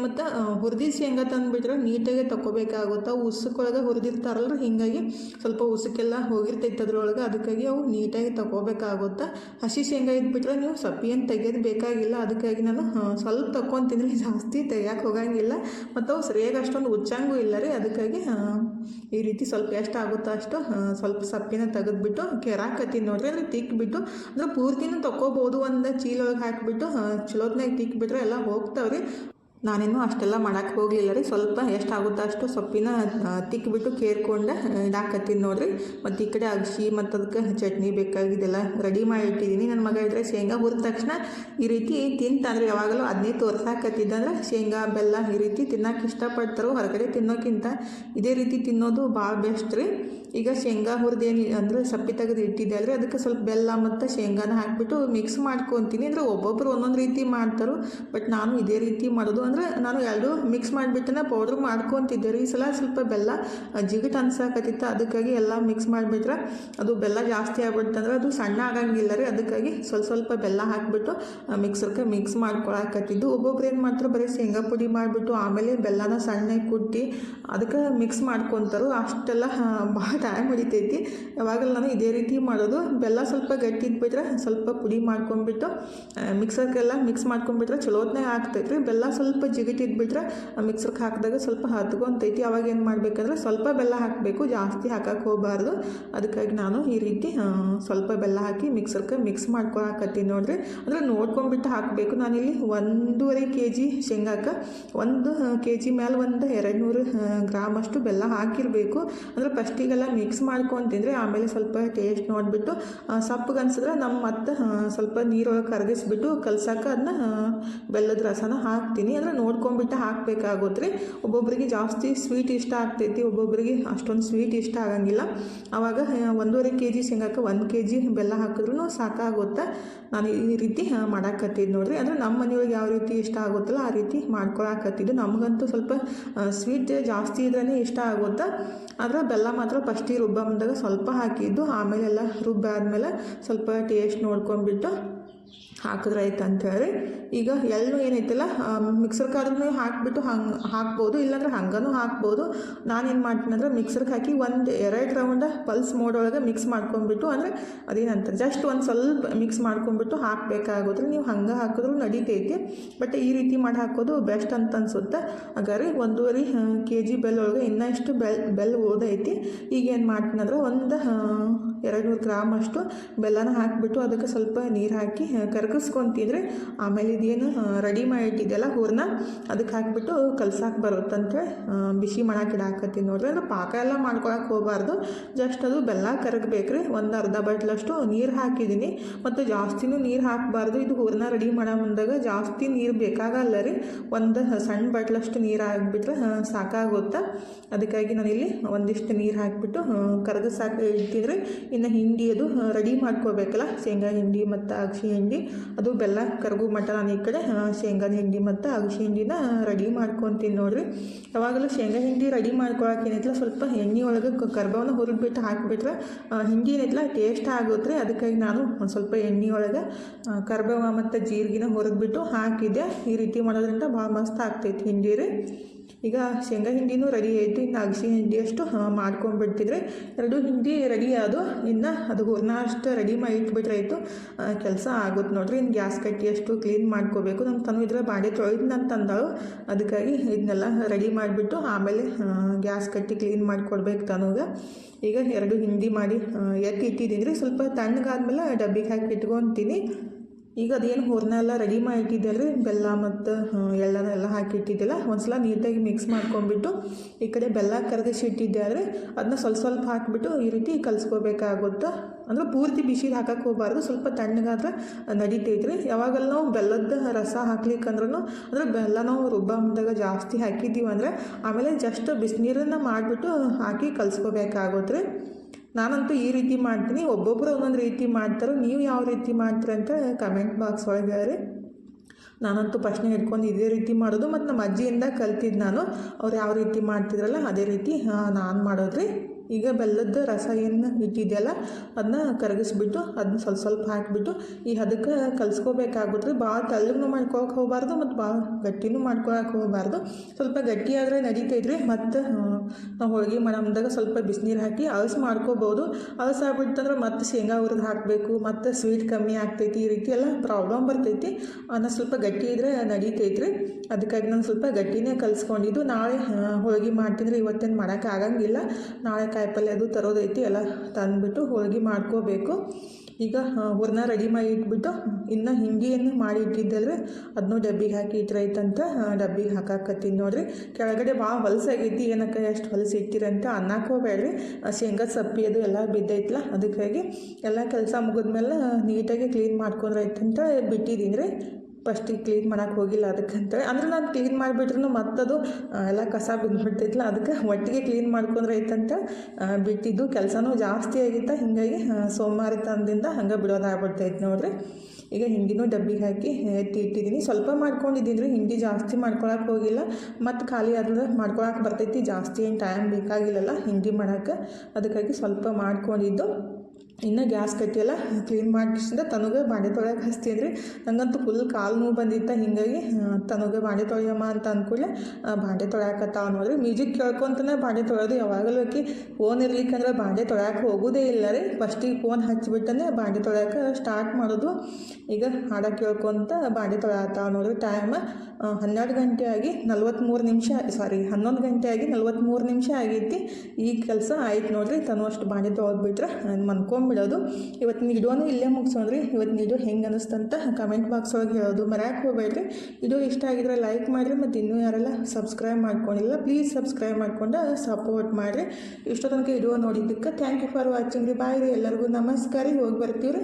ಮತ್ತು ಹುರಿದಿ ಶೇಂಗಾ ತಂದುಬಿಟ್ರೆ ನೀಟಾಗಿ ತಗೋಬೇಕಾಗುತ್ತೆ ಉಸುಕೊಳಗೆ ಹುರಿದಿರ್ತಾರಲ್ಲ ಹಿಂಗಾಗಿ ಸ್ವಲ್ಪ ಉಸುಕೆಲ್ಲ ಹೋಗಿರ್ತೈತೆ ಅದರೊಳಗೆ. ಅದಕ್ಕಾಗಿ ಅವು ನೀಟಾಗಿ ತಗೋಬೇಕಾಗುತ್ತೆ ಹಸಿ ಶೇಂಗಾ ಇದ್ಬಿಟ್ರೆ ನೀವು ಸಪ್ಪಿ ಏನು ತೆಗೆಯೋದು ಬೇಕಾಗಿಲ್ಲ. ಅದಕ್ಕಾಗಿ ನಾನು ಸ್ವಲ್ಪ ತಕ್ಕೊತೀನಿ ಜಾಸ್ತಿ ತೆಗಿಯೋಕೆ ಹೋಗಂಗಿಲ್ಲ. ಮತ್ತು ಅವು ಸರಿಯಾಗಿ ಅಷ್ಟೊಂದು ಉಚ್ಚಂಗೂ ಇಲ್ಲ ರೀ. ಅದಕ್ಕಾಗಿ ಈ ರೀತಿ ಸ್ವಲ್ಪ ಎಷ್ಟು ಆಗುತ್ತೋ ಅಷ್ಟು ಸ್ವಲ್ಪ ಸಪ್ಪಿನ ತೆಗೆದ್ಬಿಟ್ಟು ಕೆರಾಕತ್ತೀನಿ ನೋಡ್ರಿ ಅಂದರೆ ತಿಕ್ಬಿಟ್ಟು, ಅಂದರೆ ಪೂರ್ತಿನೂ ತಗೋಬೋದು ಒಂದು ಚೀಲ ಒಳಗೆ ಹಾಕಿಬಿಟ್ಟು ಚಲೋತ್ನಾಗ ತಿಕ್ಬಿಟ್ರೆ ಎಲ್ಲ ಹೋಗ್ತಾವ್ರಿ. ನಾನೇನು ಅಷ್ಟೆಲ್ಲ ಮಾಡೋಕ್ಕೆ ಹೋಗಲಿಲ್ಲ ರೀ. ಸ್ವಲ್ಪ ಎಷ್ಟು ಆಗುತ್ತೋ ಅಷ್ಟು ಸೊಪ್ಪಿನ ತಿಕ್ಕಿಬಿಟ್ಟು ಕೇರ್ಕೊಂಡು ಇಡಾಕತ್ತೀನಿ ನೋಡ್ರಿ. ಮತ್ತು ಈ ಕಡೆ ಅಗಸಿ ಮತ್ತು ಅದಕ್ಕೆ ಚಟ್ನಿ ಬೇಕಾಗಿದ್ದೆಲ್ಲ ರೆಡಿ ಮಾಡಿ ಇಟ್ಟಿದ್ದೀನಿ. ನನ್ನ ಮಗ ಇದ್ರೆ ಶೇಂಗಾ ಹುರಿದ ತಕ್ಷಣ ಈ ರೀತಿ ತಿಂತಂದ್ರೆ ಯಾವಾಗಲೂ ಅದನ್ನೇ ತೋರ್ಸಾಕತ್ತಿದ್ದಂದ್ರೆ ಶೇಂಗಾ, ಬೆಲ್ಲ ಈ ರೀತಿ ತಿನ್ನಕ್ಕೆ ಇಷ್ಟಪಡ್ತಾರೋ ಹೊರಗಡೆ ತಿನ್ನೋಕ್ಕಿಂತ ಇದೇ ರೀತಿ ತಿನ್ನೋದು ಭಾಳ ಬೆಸ್ಟ್ ರೀ. ಈಗ ಶೇಂಗಾ ಹುರಿದೇನು ಅಂದರೆ ಸಪ್ಪಿ ತೆಗೆದು ಇಟ್ಟಿದ್ದೆ ಅಂದರೆ ಅದಕ್ಕೆ ಸ್ವಲ್ಪ ಬೆಲ್ಲ ಮತ್ತು ಶೇಂಗಾನ ಹಾಕಿಬಿಟ್ಟು ಮಿಕ್ಸ್ ಮಾಡ್ಕೊತೀನಿ. ಅಂದರೆ ಒಬ್ಬೊಬ್ಬರು ಒಂದೊಂದು ರೀತಿ ಮಾಡ್ತಾರೋ. ಬಟ್ ನಾನು ಇದೇ ರೀತಿ ಮಾಡೋದು. ಅಂದರೆ ನಾನು ಎರಡು ಮಿಕ್ಸ್ ಮಾಡಿಬಿಟ್ಟನ ಪೌಡ್ರ್ ಮಾಡ್ಕೊತಿದ್ದೆ. ರೀ ಈ ಸಲ ಸ್ವಲ್ಪ ಬೆಲ್ಲ ಜಿಗಟ್ ಅನ್ಸಾಕತ್ತಿತ್ತು. ಅದಕ್ಕಾಗಿ ಎಲ್ಲ ಮಿಕ್ಸ್ ಮಾಡಿಬಿಟ್ರೆ ಅದು ಬೆಲ್ಲ ಜಾಸ್ತಿ ಆಗ್ಬಿಡ್ತಂದ್ರೆ ಅದು ಸಣ್ಣ ಆಗಂಗಿಲ್ಲ ರೀ. ಅದಕ್ಕಾಗಿ ಸ್ವಲ್ಪ ಸ್ವಲ್ಪ ಬೆಲ್ಲ ಹಾಕಿಬಿಟ್ಟು ಮಿಕ್ಸರ್ಗೆ ಮಿಕ್ಸ್ ಮಾಡ್ಕೊಳಕತ್ತಿದ್ದು. ಒಬ್ಬೊಬ್ರು ಏನು ಮಾಡ್ತಾರೆ, ಬರೀ ಶೇಂಗಾ ಪುಡಿ ಮಾಡಿಬಿಟ್ಟು ಆಮೇಲೆ ಬೆಲ್ಲನ ಸಣ್ಣಗೆ ಕುಟ್ಟಿ ಅದಕ್ಕೆ ಮಿಕ್ಸ್ ಮಾಡ್ಕೊತಾರೋ. ಅಷ್ಟೆಲ್ಲ ಭಾಳ ಟೈಮ್ ಹಿಡಿತೈತಿ. ಯಾವಾಗಲೂ ನಾನು ಇದೇ ರೀತಿ ಮಾಡೋದು. ಬೆಲ್ಲ ಸ್ವಲ್ಪ ಗಟ್ಟಿ ಇದ್ಬಿಟ್ರೆ ಸ್ವಲ್ಪ ಪುಡಿ ಮಾಡ್ಕೊಂಡ್ಬಿಟ್ಟು ಮಿಕ್ಸರ್ಗೆಲ್ಲ ಮಿಕ್ಸ್ ಮಾಡ್ಕೊಂಡ್ಬಿಟ್ರೆ ಚಲೋತ್ನಾಗ ಆಗ್ತೈತೆ ಬೆಲ್ಲ ಸ್ವಲ್ಪ ಜಿಗಿಟ್ ಇದ್ಬಿಟ್ರೆ ಮಿಕ್ಸರ್ಗೆ ಹಾಕಿದಾಗ ಸ್ವಲ್ಪ ಹತ್ಕೊಂತೈತಿ. ಅವಾಗ ಏನು ಮಾಡಬೇಕಂದ್ರೆ ಸ್ವಲ್ಪ ಬೆಲ್ಲ ಹಾಕಬೇಕು. ಜಾಸ್ತಿ ಹಾಕಕ್ಕೆ ಹೋಗಬಾರ್ದು. ಅದಕ್ಕಾಗಿ ನಾನು ಈ ರೀತಿ ಸ್ವಲ್ಪ ಬೆಲ್ಲ ಹಾಕಿ ಮಿಕ್ಸರ್ಗೆ ಮಿಕ್ಸ್ ಮಾಡ್ಕೊಳಕತ್ತೀನಿ ನೋಡ್ರಿ. ಅಂದರೆ ನೋಡ್ಕೊಂಡ್ಬಿಟ್ಟು ಹಾಕಬೇಕು. ನಾನಿಲ್ಲಿ ಒಂದೂವರೆ ಕೆ ಜಿ ಶೇಂಗಾಕ್ಕೆ ಒಂದು ಕೆ ಜಿ ಮೇಲೆ ಒಂದು ಎರಡು ನೂರು ಗ್ರಾಮ್ ಅಷ್ಟು ಬೆಲ್ಲ ಹಾಕಿರಬೇಕು. ಅಂದರೆ ಫಸ್ಟಿಗೆಲ್ಲ ಮಿಕ್ಸ್ ಮಾಡ್ಕೊಂಡು ತಿಂದರೆ ಆಮೇಲೆ ಸ್ವಲ್ಪ ಟೇಸ್ಟ್ ನೋಡಿಬಿಟ್ಟು ಸಪ್ಪಗೆ ಅನ್ಸಿದ್ರೆ ನಮ್ಮ ಮತ್ತೆ ಸ್ವಲ್ಪ ನೀರೊಳಗೆ ಕರಗಿಸ್ಬಿಟ್ಟು ಕಲ್ಸಕ್ಕೆ ಅದನ್ನ ಬೆಲ್ಲದ ರಸನ ಹಾಕ್ತೀನಿ. ಅಂದರೆ ನೋಡ್ಕೊಂಬಿಟ್ಟು ಹಾಕಬೇಕಾಗುತ್ತೆ ಒಬ್ಬೊಬ್ಬರಿಗೆ ಜಾಸ್ತಿ ಸ್ವೀಟ್ ಇಷ್ಟ ಆಗ್ತೈತಿ ಒಬ್ಬೊಬ್ಬರಿಗೆ ಅಷ್ಟೊಂದು ಸ್ವೀಟ್ ಇಷ್ಟ ಆಗಂಗಿಲ್ಲ. ಆವಾಗ ಒಂದೂವರೆ ಕೆ ಜಿ ಶೇಂಗಾಕ್ಕೆ ಒಂದು ಕೆ ಜಿ ಬೆಲ್ಲ ಹಾಕಿದ್ರೂ ಸಾಕಾಗುತ್ತೆ? ನಾನು ಈ ರೀತಿ ಮಾಡಾಕತ್ತಿದ್ದು ನೋಡ್ರಿ. ಅಂದರೆ ನಮ್ಮ ಮನೆಯೊಳಗೆ ಯಾವ ರೀತಿ ಇಷ್ಟ ಆಗುತ್ತಲ್ಲ, ಆ ರೀತಿ ಮಾಡ್ಕೊಳಕತ್ತಿದ್ದು. ನಮಗಂತೂ ಸ್ವಲ್ಪ ಸ್ವೀಟ್ ಜಾಸ್ತಿ ಇದ್ರೇ ಇಷ್ಟ ಆಗುತ್ತೆ? ಆದರೆ ಬೆಲ್ಲ ಮಾತ್ರ ಫಸ್ಟಿಗೆ ರುಬ್ಬ ಬಂದಾಗ ಸ್ವಲ್ಪ ಹಾಕಿದ್ದು ಆಮೇಲೆ ಎಲ್ಲ ರುಬ್ಬಾದ್ಮೇಲೆ ಸ್ವಲ್ಪ ಟೇಸ್ಟ್ ನೋಡ್ಕೊಂಡ್ಬಿಟ್ಟು ಹಾಕಿದ್ರೆ ಆಯ್ತು ಅಂಥೇಳಿ ಈಗ ಎಲ್ಲೂ ಏನೈತಲ್ಲ ಮಿಕ್ಸರ್ಗಾದ್ರೂ ಹಾಕಿಬಿಟ್ಟು ಹಂಗೆ ಹಾಕ್ಬೋದು, ಇಲ್ಲಾಂದ್ರೆ ಹಂಗೂ ಹಾಕ್ಬೋದು. ನಾನೇನು ಮಾಡ್ತೀನಿ ಅಂದ್ರೆ ಮಿಕ್ಸರ್ಗೆ ಹಾಕಿ ಒಂದು ಎರಡು ರೌಂಡ ಪಲ್ಸ್ ಮೋಡೊಳಗೆ ಮಿಕ್ಸ್ ಮಾಡ್ಕೊಂಡ್ಬಿಟ್ಟು, ಅಂದರೆ ಅದೇನಂತಾರೆ, ಜಸ್ಟ್ ಒಂದು ಸ್ವಲ್ಪ ಮಿಕ್ಸ್ ಮಾಡ್ಕೊಂಡ್ಬಿಟ್ಟು ಹಾಕಬೇಕಾಗುತ್ತೆ. ನೀವು ಹಂಗೆ ಹಾಕಿದ್ರೂ ನಡೀತೈತಿ, ಬಟ್ ಈ ರೀತಿ ಮಾಡಿ ಹಾಕೋದು ಬೆಸ್ಟ್ ಅಂತ ಅನ್ಸುತ್ತೆ ಹಾಗಾದ್ರೆ ಒಂದೂವರೆ ಕೆ ಜಿ ಬೆಲ್ಲ ಒಳಗೆ ಇನ್ನಷ್ಟು ಬೆಲ್ ಬೆಲ್ ಓದೈತಿ. ಈಗೇನು ಮಾಡ್ತೀನಂದ್ರೆ ಒಂದು ಎರಡು ನೂರು ಗ್ರಾಮ್ ಅಷ್ಟು ಬೆಲ್ಲನ ಹಾಕಿಬಿಟ್ಟು ಅದಕ್ಕೆ ಸ್ವಲ್ಪ ನೀರು ಹಾಕಿ ಕರಗಿಸ್ಕೊಂತಿದ್ರೆ ಆಮೇಲೆ ಇದೇನು ರೆಡಿ ಮಾಡಿಟ್ಟಿದ್ದೆಲ್ಲ ಹೂರಣ ಅದಕ್ಕೆ ಹಾಕಿಬಿಟ್ಟು ಕಲ್ಸಾಕೆ ಬರುತ್ತಂತೆ. ಬಿಸಿ ಮಾಡಕ್ಕೆ ಇಡಾಕತ್ತೀನಿ ನೋಡ್ರಿ. ಅಂದ್ರೆ ಪಾಕ ಎಲ್ಲ ಮಾಡ್ಕೊಳಕ್ಕೆ ಹೋಗಬಾರ್ದು. ಜಸ್ಟ್ ಅದು ಬೆಲ್ಲ ಕರಗಬೇಕ್ರಿ. ಒಂದು ಅರ್ಧ ಬಟ್ಲಷ್ಟು ನೀರು ಹಾಕಿದ್ದೀನಿ. ಮತ್ತು ಜಾಸ್ತಿನೂ ನೀರು ಹಾಕಬಾರ್ದು. ಇದು ಹೂರ್ನ ರೆಡಿ ಮಾಡೋ ಮುಂದಾಗ ಜಾಸ್ತಿ ನೀರು ಬೇಕಾಗಲ್ಲ ರೀ. ಒಂದು ಸಣ್ಣ ಬಟ್ಲಷ್ಟು ನೀರು ಹಾಕಿಬಿಟ್ರೆ ಸಾಕಾಗುತ್ತೆ. ಅದಕ್ಕಾಗಿ ನಾನಿಲ್ಲಿ ಒಂದಿಷ್ಟು ನೀರು ಹಾಕಿಬಿಟ್ಟು ಕರಗಿಸಾಕ ಇಟ್ಟಿದ್ರೆ ಇನ್ನು ಹಿಂಡಿ ಅದು ರೆಡಿ ಮಾಡ್ಕೋಬೇಕಲ್ಲ? ಶೇಂಗಾ ಹಿಂಡಿ ಮತ್ತು ಅಗಸಿ ಹಿಂಡಿ. ಅದು ಬೆಲ್ಲ, ಕರಗು ಮಟ್ಟ ನಾನು ಈ ಕಡೆ ಶೇಂಗಾದ ಹಿಂಡಿ ಮತ್ತು ಅಗಸಿ ಹಿಂಡಿನ ರೆಡಿ ಮಾಡ್ಕೊತೀನಿ ನೋಡಿರಿ. ಯಾವಾಗಲೂ ಶೇಂಗಾ ಹಿಂಡಿ ರೆಡಿ ಮಾಡ್ಕೊಳಕ್ಕೆ ಏನೈತಲ್ಲ ಸ್ವಲ್ಪ ಎಣ್ಣೆ ಒಳಗೆ ಕರ್ಬವನ್ನು ಹುರಿದ್ಬಿಟ್ಟು ಹಾಕಿಬಿಟ್ರೆ ಹಿಂಡಿ ಏನೈತಲ್ಲ ಟೇಸ್ಟ್ ಆಗುತ್ತೆ. ಅದಕ್ಕಾಗಿ ನಾನು ಒಂದು ಸ್ವಲ್ಪ ಎಣ್ಣೆ ಒಳಗೆ ಕರ್ಬವ ಮತ್ತು ಜೀರಿಗೆನ ಹುರಿದ್ಬಿಟ್ಟು ಹಾಕಿದ್ದೆ. ಈ ರೀತಿ ಮಾಡೋದ್ರಿಂದ ಭಾಳ ಮಸ್ತ್ ಆಗ್ತೈತಿ ಹಿಂಡಿ ರೀ. ಈಗ ಶೇಂಗಾ ಹಿಂಡಿನೂ ರೆಡಿ ಆಯಿತು ಇನ್ನು ಅಗಸಿ ಹಿಂಡಿ ಅಷ್ಟು ಮಾಡ್ಕೊಂಡ್ಬಿಡ್ತಿದ್ರೆ. ಎರಡು ಹಿಂಡಿ ರೆಡಿ ಆದು ಇನ್ನು ಅದು ಹೂರ್ಣ ಅಷ್ಟು ರೆಡಿ ಮಾಡಿ ಇಟ್ಬಿಟ್ರೆ ಆಯಿತು. ಕೆಲಸ ಆಗುತ್ತೆ ನೋಡ್ರಿ. ಇನ್ನು ಗ್ಯಾಸ್ ಕಟ್ಟಿ ಅಷ್ಟು ಕ್ಲೀನ್ ಮಾಡ್ಕೋಬೇಕು. ನಮ್ಮ ತನು ಇದ್ರೆ ಬಾಡಿ ತೊಳೆದ್ನ ಅಂತಂದಳು ಅದಕ್ಕಾಗಿ ಇದನ್ನೆಲ್ಲ ರೆಡಿ ಮಾಡಿಬಿಟ್ಟು ಆಮೇಲೆ ಗ್ಯಾಸ್ ಕಟ್ಟಿ ಕ್ಲೀನ್ ಮಾಡಿಕೊಡ್ಬೇಕು ತನುಗೆ. ಈಗ ಎರಡು ಹಿಂಡಿ ಮಾಡಿ ಎತ್ತಿ ಇಟ್ಟಿದ್ದೀನಿ ರೀ ಸ್ವಲ್ಪ ತಣ್ಣಗಾದ್ಮೇಲೆ ಡಬ್ಬಿಗೆ ಹಾಕಿ ಇಟ್ಕೊತೀನಿ. ಈಗ ಅದೇನು ಹೂರ್ಣ ಎಲ್ಲ ರೆಡಿ ಮಾಡಿ ರೀ ಬೆಲ್ಲ ಮತ್ತು ಎಳ್ಳನ ಎಲ್ಲ ಹಾಕಿಟ್ಟಿದ್ದಿಲ್ಲ. ಒಂದ್ಸಲ ನೀಟಾಗಿ ಮಿಕ್ಸ್ ಮಾಡ್ಕೊಂಡ್ಬಿಟ್ಟು ಈ ಕಡೆ ಬೆಲ್ಲ ಕರಗಿಸಿ ಇಟ್ಟಿದ್ದೆ ಆದರೆ ಅದನ್ನ ಸ್ವಲ್ಪ ಸ್ವಲ್ಪ ಹಾಕಿಬಿಟ್ಟು ಈ ರೀತಿ ಕಲಿಸ್ಕೋಬೇಕಾಗುತ್ತೆ. ಅಂದ್ರೆ ಪೂರ್ತಿ ಬಿಸಿಲು ಹಾಕಕ್ಕೆ ಹೋಗಬಾರ್ದು. ಸ್ವಲ್ಪ ತಣ್ಣಗಾದ್ರೆ ನಡೀತೈತ್ರಿ. ಯಾವಾಗೆಲ್ಲ ನಾವು ಬೆಲ್ಲದ ರಸ ಹಾಕ್ಲಿಕ್ಕಂದ್ರೂ ಅಂದರೆ ಬೆಲ್ಲ ನಾವು ರುಬ್ಬ ಮುಂದಾಗ ಜಾಸ್ತಿ ಹಾಕಿದ್ದೀವಿ ಅಂದರೆ ಆಮೇಲೆ ಜಸ್ಟ್ ಬಿಸಿನೀರನ್ನು ಮಾಡಿಬಿಟ್ಟು ಹಾಕಿ ಕಲಿಸ್ಕೋಬೇಕಾಗುತ್ತೆ ನಾನಂತೂ ಈ ರೀತಿ ಮಾಡ್ತೀನಿ. ಒಬ್ಬೊಬ್ಬರು ಒಂದೊಂದು ರೀತಿ ಮಾಡ್ತಾರೆ. ನೀವು ಯಾವ ರೀತಿ ಮಾಡ್ತೀರ ಅಂತ ಕಮೆಂಟ್ ಬಾಕ್ಸ್ ಒಳಗೆ ಹೇಳ್ರಿ. ನಾನಂತೂ ಪ್ರಶ್ನೆ ಹಿಡ್ಕೊಂಡು ಇದೇ ರೀತಿ ಮಾಡೋದು. ಮತ್ತು ನಮ್ಮ ಅಜ್ಜಿಯಿಂದ ಕಲ್ತಿದ್ದು ನಾನು. ಅವ್ರು ಯಾವ ರೀತಿ ಮಾಡ್ತಿದ್ರಲ್ಲ, ಅದೇ ರೀತಿ ನಾನು ಮಾಡೋದ್ರಿ. ಈಗ ಬೆಲ್ಲದ ರಸ ಏನು ಇಟ್ಟಿದೆಯಲ್ಲ ಅದನ್ನ ಕರಗಿಸ್ಬಿಟ್ಟು ಅದನ್ನ ಸ್ವಲ್ಪ ಸ್ವಲ್ಪ ಹಾಕಿಬಿಟ್ಟು ಈ ಅದಕ್ಕೆ ಕಲಿಸ್ಕೋಬೇಕಾಗುತ್ತೆ. ಭಾಳ ತೆಳ್ಳಗೂ ಮಾಡ್ಕೊಳಕ್ಕೆ ಹೋಗಬಾರ್ದು ಮತ್ತು ಭಾಳ ಗಟ್ಟಿನೂ ಮಾಡ್ಕೊಳಕ್ಕೆ ಹೋಗಬಾರ್ದು. ಸ್ವಲ್ಪ ಗಟ್ಟಿಯಾದರೆ ಆದರೆ ರೀ ಮತ್ತು ನಾವು ಹೋಳಿಗೆ ಮಾಡಮ್ದಾಗ ಸ್ವಲ್ಪ ಬಿಸಿನೀರು ಹಾಕಿ ಅಳಸು ಮಾಡ್ಕೋಬೋದು. ಅಳಸು ಆಗ್ಬಿಟ್ಟಂದ್ರೆ ಮತ್ತೆ ಶೇಂಗಾ ಹುರಿದು ಹಾಕಬೇಕು, ಮತ್ತು ಸ್ವೀಟ್ ಕಮ್ಮಿ ಆಗ್ತೈತಿ ಈ ರೀತಿ ಎಲ್ಲ ಪ್ರಾಬ್ಲಮ್ ಬರ್ತೈತಿ. ಅನ್ನ ಸ್ವಲ್ಪ ಗಟ್ಟಿ ಇದ್ರೆ ನಡೀತೈತ್ರಿ ಅದಕ್ಕಾಗಿ ನಾನು ಸ್ವಲ್ಪ ಗಟ್ಟಿನೇ ಕಲಿಸ್ಕೊಂಡಿದ್ದು. ನಾಳೆ ಹೋಳಿಗೆ ಹೋಳ್ಗೆ ಮಾಡ್ತಿದ್ರೆ ಇವತ್ತೇನು ಮಾಡೋಕ್ಕಾಗಂಗಿಲ್ಲ ನಾಳೆ ಕಾಯಿಪಲ್ಯ ಅದು ತರೋದೈತಿ ಎಲ್ಲ ತಂದುಬಿಟ್ಟು ಹೋಳ್ಗೆ ಮಾಡ್ಕೋಬೇಕು. ಈಗ ಹೂರ್ಣ ರೆಡಿ ಮಾಡಿ ಇಟ್ಬಿಟ್ಟು, ಇನ್ನು ಏನು ಮಾಡಿ ಇಟ್ಟಿದ್ದಲ್ರಿ ಅದನ್ನು ಡಬ್ಬಿಗೆ ಹಾಕಿ ಇಟ್ರೈತಂತ ಡಬ್ಬಿಗೆ ಹಾಕಾಕತ್ತೀನಿ ನೋಡ್ರಿ. ಕೆಳಗಡೆ ಭಾಳ ಹೊಲಸಾಗೈತಿ, ಏನಕ್ಕ ಎಷ್ಟು ಹೊಲಸು ಇಟ್ಟಿರಂತ ಅನ್ನಕ್ಕೆ ಹೋಗ್ಬೇಡ್ರಿ. ಶೇಂಗಾ ಸಪ್ಪಿ ಅದು ಎಲ್ಲ ಬಿದ್ದೈತಲ್ಲ ಅದಕ್ಕಾಗಿ ಎಲ್ಲ ಕೆಲಸ ಮುಗಿದ್ಮೇಲೆ ನೀಟಾಗಿ ಕ್ಲೀನ್ ಮಾಡ್ಕೊಂಡ್ರೈತಂತ ಬಿಟ್ಟಿದ್ದೀನಿ ರೀ ಫಸ್ಟಿಗೆ ಕ್ಲೀನ್ ಮಾಡೋಕೆ ಹೋಗಿಲ್ಲ ಅದಕ್ಕಂತ ಅಂದ್ರೆ ನಾನು ಕ್ಲೀನ್ ಮಾಡಿಬಿಟ್ರು ಮತ್ತದು ಎಲ್ಲ ಕಸ ಬಿದ್ದುಬಿಡ್ತೈತಲ್ಲ ಅದಕ್ಕೆ ಒಟ್ಟಿಗೆ ಕ್ಲೀನ್ ಮಾಡ್ಕೊಂಡ್ರೆ ಐತಂತ ಬಿಟ್ಟಿದ್ದು. ಕೆಲಸನೂ ಜಾಸ್ತಿ ಆಗಿತ್ತು. ಹಿಂಗಾಗಿ ಸೋಮವಾರತನದಿಂದ ಹಂಗೆ ಬಿಡೋದಾಗ್ಬಿಡ್ತೈತೆ ನೋಡ್ರಿ. ಈಗ ಹಿಂಡಿನೂ ಡಬ್ಬಿಗೆ ಹಾಕಿ ಎತ್ತಿ ಇಟ್ಟಿದ್ದೀನಿ. ಸ್ವಲ್ಪ ಮಾಡ್ಕೊಂಡಿದ್ದೀನಿ ಹಿಂಡಿ ಜಾಸ್ತಿ ಮಾಡ್ಕೊಳಕ್ಕೆ ಹೋಗಿಲ್ಲ. ಮತ್ತು ಖಾಲಿ ಆದ್ರೆ ಮಾಡ್ಕೊಳಕ್ಕೆ ಬರ್ತೈತಿ. ಜಾಸ್ತಿ ಏನು ಟೈಮ್ ಬೇಕಾಗಿಲ್ಲಲ್ಲ ಹಿಂಡಿ ಮಾಡೋಕ್ಕೆ. ಅದಕ್ಕಾಗಿ ಸ್ವಲ್ಪ ಮಾಡ್ಕೊಂಡಿದ್ದು. ಇನ್ನು ಗ್ಯಾಸ್ ಕಟ್ಟಿಯಲ್ಲ ಕ್ಲೀನ್ ಮಾಡಿಸಿಂದ ತನಗೆ ಬಾಂಡೆ ತೊಳೆಯೋಕೆ ಹಚ್ತೀನಿ ರೀ ನಂಗಂತೂ ಫುಲ್ ಕಾಲು ನೋವು ಬಂದಿತ್ತು. ಹಿಂಗಾಗಿ ತನಗೆ ಬಾಂಡೆ ತೊಳೆಯಮ್ಮ ಅಂತ ಅಂದ್ಕೂಡಲೇ ಬಾಂಡೆ ತೊಳೆಯಕತ್ತಾವ ನೋಡ್ರಿ. ಮ್ಯೂಸಿಕ್ ಕೇಳ್ಕೊಂತನೇ ಬಾಂಡೆ ತೊಳೆಯೋದು ಯಾವಾಗಲೂ ಆಕಿ ಫೋನ್ ಇರ್ಲಿಕ್ಕಂದ್ರೆ ಬಾಂಡೆ ತೊಳೆಯೋಕೆ ಹೋಗೋದೇ ಇಲ್ಲ ರೀ. ಫಸ್ಟಿಗೆ ಫೋನ್ ಹಚ್ಚಿಬಿಟ್ಟನೆ ಬಾಂಡೆ ತೊಳೆಯೋಕೆ ಸ್ಟಾರ್ಟ್ ಮಾಡೋದು. ಈಗ ಹಾಡ ಕೇಳ್ಕೊಂತ ಬಾಂಡೆ ತೊಳೆಯತ್ತಾವ ನೋಡ್ರಿ. ಟೈಮ್ ಹನ್ನೆರಡು ಗಂಟೆ ಆಗಿ ನಲ್ವತ್ತ್ಮೂರು ನಿಮಿಷ ಸಾರಿ ಹನ್ನೊಂದು ಗಂಟೆ ಆಗಿ ನಲ್ವತ್ತ್ಮೂರು ನಿಮಿಷ ಆಗೈತಿ. ಈ ಕೆಲಸ ಆಯ್ತು ನೋಡ್ರಿ. ತನು ಅಷ್ಟು ಬಾಂಡೆ ತೊಳೆದ್ಬಿಟ್ರೆ ಮನ್ಕೊಂಬಿಡೋದು ಇವತ್ತಿನ ವಿಡಿಯೋನು ಇಲ್ಲೇ ಮುಗಿಸೋಣ್ರಿ. ಇವತ್ತಿನ ವಿಡಿಯೋ ಹೆಂಗೆ ಅನ್ನಿಸ್ತಂತ ಕಮೆಂಟ್ ಬಾಕ್ಸ್ ಒಳಗೆ ಹೇಳೋದು ಮರ್ಯಾಕೆ ಹೋಗ್ಬೇಡ್ರಿ. ಇದು ಇಷ್ಟ ಆಗಿದ್ರೆ ಲೈಕ್ ಮಾಡಿರಿ ಮತ್ತು ಇನ್ನೂ ಯಾರೆಲ್ಲ ಸಬ್ಸ್ಕ್ರೈಬ್ ಮಾಡ್ಕೊಂಡಿಲ್ಲ ಪ್ಲೀಸ್ ಸಬ್ಸ್ಕ್ರೈಬ್ ಮಾಡ್ಕೊಂಡು ಸಪೋರ್ಟ್ ಮಾಡಿರಿ. ಇಷ್ಟೋ ತನಕ ವಿಡಿಯೋ ನೋಡಿದ್ದಕ್ಕೆ ಥ್ಯಾಂಕ್ ಯು ಫಾರ್ ವಾಚಿಂಗ್ ರೀ. ಬಾಯ್ ರೀ. ಎಲ್ಲರಿಗೂ ನಮಸ್ಕಾರ ಹೋಗಿ ಬರ್ತೀವಿ ರೀ